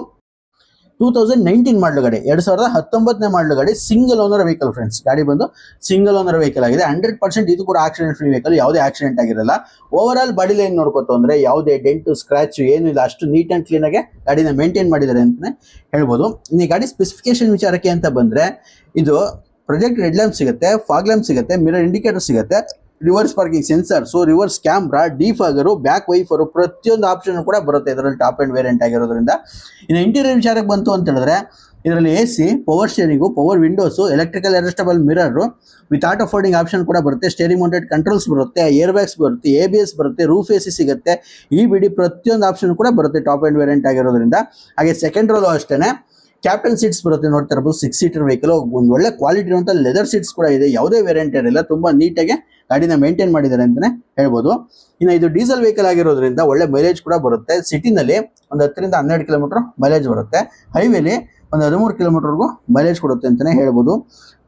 ಟೂ ತೌಸಂಡ್ ನೈನ್ಟೀನ್ ಮಾಡಲು ಗಾಡಿ ಎರಡು ಸಾವಿರದ ಹತ್ತೊಂಬತ್ತನೇ ಮಾಡಲು ಗಾಡಿ ಸಿಂಗಲ್ ಓನರ್ ವೆಹಿಕಲ್ ಫ್ರೆಂಡ್ಸ್ ಗಾಡಿ ಬಂದು ಸಿಂಗಲ್ ಓನರ್ ವೆಹಿಕಲ್ ಆಗಿದೆ. ಹಂಡ್ರೆಡ್ ಪರ್ಸೆಂಟ್ ಇದು ಕೂಡ ಆಕ್ಸಿಡೆಂಟ್ ಫ್ರೀ ವೆಹಿಕಲ್ ಯಾವುದೇ ಆಕ್ಸಿಡೆಂಟ್ ಆಗಿರಲ್ಲ. ಓವರ್ ಆಲ್ ಬಾಡಿ ಲೈನ್ ನೋಡ್ಕೊತು ಅಂದ್ರೆ ಯಾವುದೇ ಡೆಂಟು ಸ್ಕ್ರಾಚ್ ಏನು ಇಲ್ಲ, ಅಷ್ಟು ನೀಟ್ ಆ್ಯಂಡ್ ಆಗಿ ಗಾಡಿನ ಮೇಂಟೈನ್ ಮಾಡಿದ್ದಾರೆ ಅಂತಾನೆ ಹೇಳ್ಬೋದು. ಇನ್ನು ಗಾಡಿ ಸ್ಪೆಸಿಫಿಕೇಶನ್ ವಿಚಾರಕ್ಕೆ ಅಂತ ಬಂದ್ರೆ, ಇದು ಪ್ರೊಜೆಕ್ಟ್ ರೆಡ್ ಲ್ಯಾಂಪ್ ಸಿಗುತ್ತೆ ಫಾಗ್ ಲ್ಯಾಂಪ್ ಸಿಗುತ್ತೆ ಮಿರರ್ ಇಂಡಿಕೇಟರ್ ಸಿಗುತ್ತೆ. Reverse parking sensors reverse camera defogger back wiper ಪ್ರತಿಯೊಂದು ಆಪ್ಷನ್ ಕೂಡ ಬರುತ್ತೆ ಇದರಲ್ಲಿ ಟಾಪ್ ಆ್ಯಂಡ್ ವೇರಿಯಂಟ್ ಆಗಿರೋದ್ರಿಂದ. ಇನ್ನು ಇಂಟೀರಿಯರ್ ವಿಚಾರಕ್ಕೆ ಬಂತು ಅಂತ ಹೇಳಿದ್ರೆ, ಇದರಲ್ಲಿ A C power steering power windows electrical adjustable mirrors with auto folding option ಕೂಡ ಬರುತ್ತೆ. ಸ್ಟೇರಿಂಗ್ ಮೌಂಟೆಡ್ ಕಂಟ್ರೋಲ್ಸ್ ಬರುತ್ತೆ ಏರ್ ಬ್ಯಾಗ್ಸ್ ಬರುತ್ತೆ ಎ ಬಿ ಎಸ್ ಬರುತ್ತೆ ರೂಫ್ ಎ ಸಿ ಸಿಗುತ್ತೆ. ಈ ಬಿಡಿ ಪ್ರತಿಯೊಂದು ಆಪ್ಷನ್ ಕೂಡ ಬರುತ್ತೆ ಟಾಪ್ ಆ್ಯಂಡ್ ವೇರಿಯಂಟ್ ಆಗಿರೋದ್ರಿಂದ. ಹಾಗೆ ಸೆಕೆಂಡ್ ರೋಲು ಅಷ್ಟೇ ಕ್ಯಾಪ್ಟನ್ ಸೀಟ್ಸ್ ಬರುತ್ತೆ ನೋಡ್ತಾ ಇರಬಹುದು ಸಿಕ್ಸ್ ಸೀಟರ್ ವೆಹಿಕಲ್ ಒಂದು ಒಳ್ಳೆ ಕ್ವಾಲಿಟಿ ಇರುವಂಥ ಲೆದರ್ ಸೀಟ್ಸ್ ಕೂಡ ಇದೆ. ಯಾವುದೇ ವೇರಿಯಂಟ್ ಇರಲಿಲ್ಲ ತುಂಬಾ ನೀಟಾಗಿ ಗಾಡಿನ ಮೇಂಟೈನ್ ಮಾಡಿದ್ದಾರೆ ಅಂತಲೇ ಹೇಳ್ಬೋದು. ಇನ್ನು ಇದು ಡೀಸೆಲ್ ವೆಹಿಕಲ್ ಆಗಿರೋದ್ರಿಂದ ಒಳ್ಳೆ ಮೈಲೇಜ್ ಕೂಡ ಬರುತ್ತೆ. ಸಿಟಿನಲ್ಲಿ ಒಂದು ಹತ್ತರಿಂದ ಹನ್ನೆರಡು ಕಿಲೋಮೀಟರ್ ಮೈಲೇಜ್ ಬರುತ್ತೆ. ಹೈವೇಲಿ ಒಂದು ಹದಿಮೂರು ಕಿಲೋಮೀಟರ್ಗೂ ಮೈಲೇಜ್ ಕೊಡುತ್ತೆ ಅಂತಲೇ ಹೇಳ್ಬೋದು.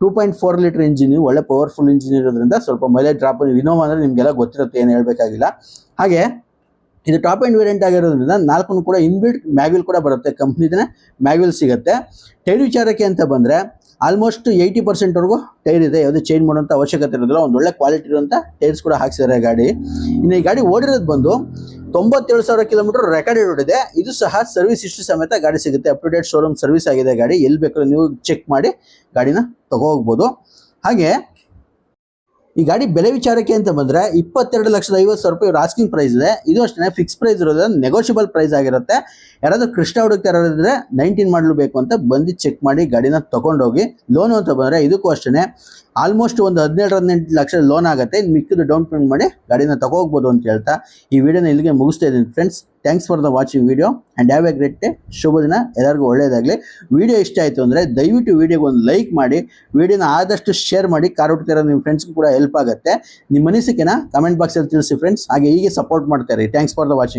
Two point four litre engine ಒಳ್ಳೆ ಪವರ್ಫುಲ್ ಇಂಜಿನ್ ಇರೋದ್ರಿಂದ ಸ್ವಲ್ಪ ಮೈಲೇಜ್ ಡ್ರಾಪ್ ಇನೋವಾ ಅಂದರೆ ನಿಮಗೆಲ್ಲ ಗೊತ್ತಿರುತ್ತೆ, ಏನು ಹೇಳಬೇಕಾಗಿಲ್ಲ. ಹಾಗೆ ಇದು ಟಾಪ್ ಎಂಡ್ ವೇರಿಯಂಟ್ ಆಗಿರೋದ್ರಿಂದ ನಾಲ್ಕು ಕೂಡ ಇನ್ಬಿಲ್ಟ್ ಮ್ಯಾಗ್ವಿಲ್ ಕೂಡ ಬರುತ್ತೆ. ಕಂಪ್ನಿದೇ ಮ್ಯಾಗ್ವಿಲ್ ಸಿಗುತ್ತೆ. ಟೈರ್ ವಿಚಾರಕ್ಕೆ ಅಂತ ಬಂದರೆ ಆಲ್ಮೋಸ್ಟ್ ಏಯ್ಟಿ ಪರ್ಸೆಂಟ್ವರೆಗೂ ಟೈರ್ ಇದೆ. ಯಾವುದೇ ಚೇಂಜ್ ಮಾಡುವಂಥ ಅವಶ್ಯಕತೆ ಇರೋದಿಲ್ಲ. ಒಂದು ಒಳ್ಳೆ ಕ್ವಾಲಿಟಿ ಇರುವಂಥ ಟೈರ್ಸ್ ಕೂಡ ಹಾಕ್ಸಿದ್ದಾರೆ ಗಾಡಿ. ಇನ್ನು ಈ ಗಾಡಿ ಓಡಿರೋದು ಬಂದು ತೊಂಬತ್ತೇಳು ಸಾವಿರ ಕಿಲೋಮೀಟರ್ ರೆಕಾರ್ಡ್ ಓಡಿದೆ ಇದು. ಸಹ ಸರ್ವಿಸ್ ಹಿಸ್ಟ್ರಿ ಸಮೇತ ಗಾಡಿ ಸಿಗುತ್ತೆ. Up to date showroom service ಆಗಿದೆ ಗಾಡಿ. ಎಲ್ಲಿ ಬೇಕಾದ್ರೂ ನೀವು ಚೆಕ್ ಮಾಡಿ ಗಾಡಿನ ತಗೋ ಹೋಗ್ಬೋದು ಹಾಗೆ ಈ ಗಾಡಿ ಬೆಲೆ ವಿಚಾರಕ್ಕೆ ಅಂತ ಬಂದ್ರೆ ಇಪ್ಪತ್ತೆರಡು ಲಕ್ಷದ ಐವತ್ತು ಸಾವಿರ ರೂಪಾಯಿ ಆಸ್ಕಿಂಗ್ ಪ್ರೈಸ್ ಇದೆ. ಇದು ಅಷ್ಟೇ ಫಿಕ್ಸ್ ಪ್ರೈಸ್ ಇರೋದ್ರಿಂದ ನೆಗೋಷಿಯಬಲ್ ಪ್ರೈಸ್ ಆಗಿರುತ್ತೆ. ಯಾರಾದ್ರೂ ಕೃಷ್ಣ ಹುಡುಕ್ತಾ ಇರೋದ್ರೆ ನೈನ್ಟೀನ್ ಮಾಡಲು ಬೇಕು ಅಂತ ಬಂದು ಚೆಕ್ ಮಾಡಿ ಗಾಡಿನ ತಗೊಂಡೋಗಿ ಲೋನ್ ಅಂತ ಬಂದರೆ ಇದಕ್ಕೂ ಅಷ್ಟೇ ಆಲ್ಮೋಸ್ಟ್ ಒಂದು ಹದಿನೇಳು ಹದಿನೆಂಟು ಲಕ್ಷ ಲೋನ್ ಆಗುತ್ತೆ. ಮಿಕ್ಕಿದ್ದು ಡೌನ್ ಪೇಮೆಂಟ್ ಮಾಡಿ ಗಾಡಿನ ತಗೋಗ್ಬೋದು ಅಂತ ಹೇಳ್ತಾ ಈ ವಿಡಿಯೋನ ಇಲ್ಲಿಗೆ ಮುಗಿಸ್ತಾ ಇದ್ದೀನಿ friends thanks for the watching video and have a great day ಶುಭ ದಿನ. ಎಲ್ಲರಿಗೂ ಒಳ್ಳೆಯದಾಗಲಿ. ವಿಡಿಯೋ ಇಷ್ಟ ಆಯಿತು ಅಂದರೆ ದಯವಿಟ್ಟು ವೀಡಿಯೋಗೆ ಒಂದು ಲೈಕ್ ಮಾಡಿ. ವೀಡಿಯೋನ ಆದಷ್ಟು ಶೇರ್ ಮಾಡಿ. ಕಾರ್ ಹುಡ್ತಿರೋ ನಿಮ್ಮ ಫ್ರೆಂಡ್ಸ್ಗೂ ಕೂಡ ಹೆಲ್ಪ್ ಆಗುತ್ತೆ. ನಿಮ್ಮ ಅನಿಸಿಕೆನ ಕಮೆಂಟ್ ಬಾಕ್ಸಲ್ಲಿ ತಿಳಿಸಿ ಫ್ರೆಂಡ್ಸ್ ಹಾಗೆ ಹೀಗೆ ಸಪೋರ್ಟ್ ಮಾಡ್ತಾರೆ. Thanks for the watching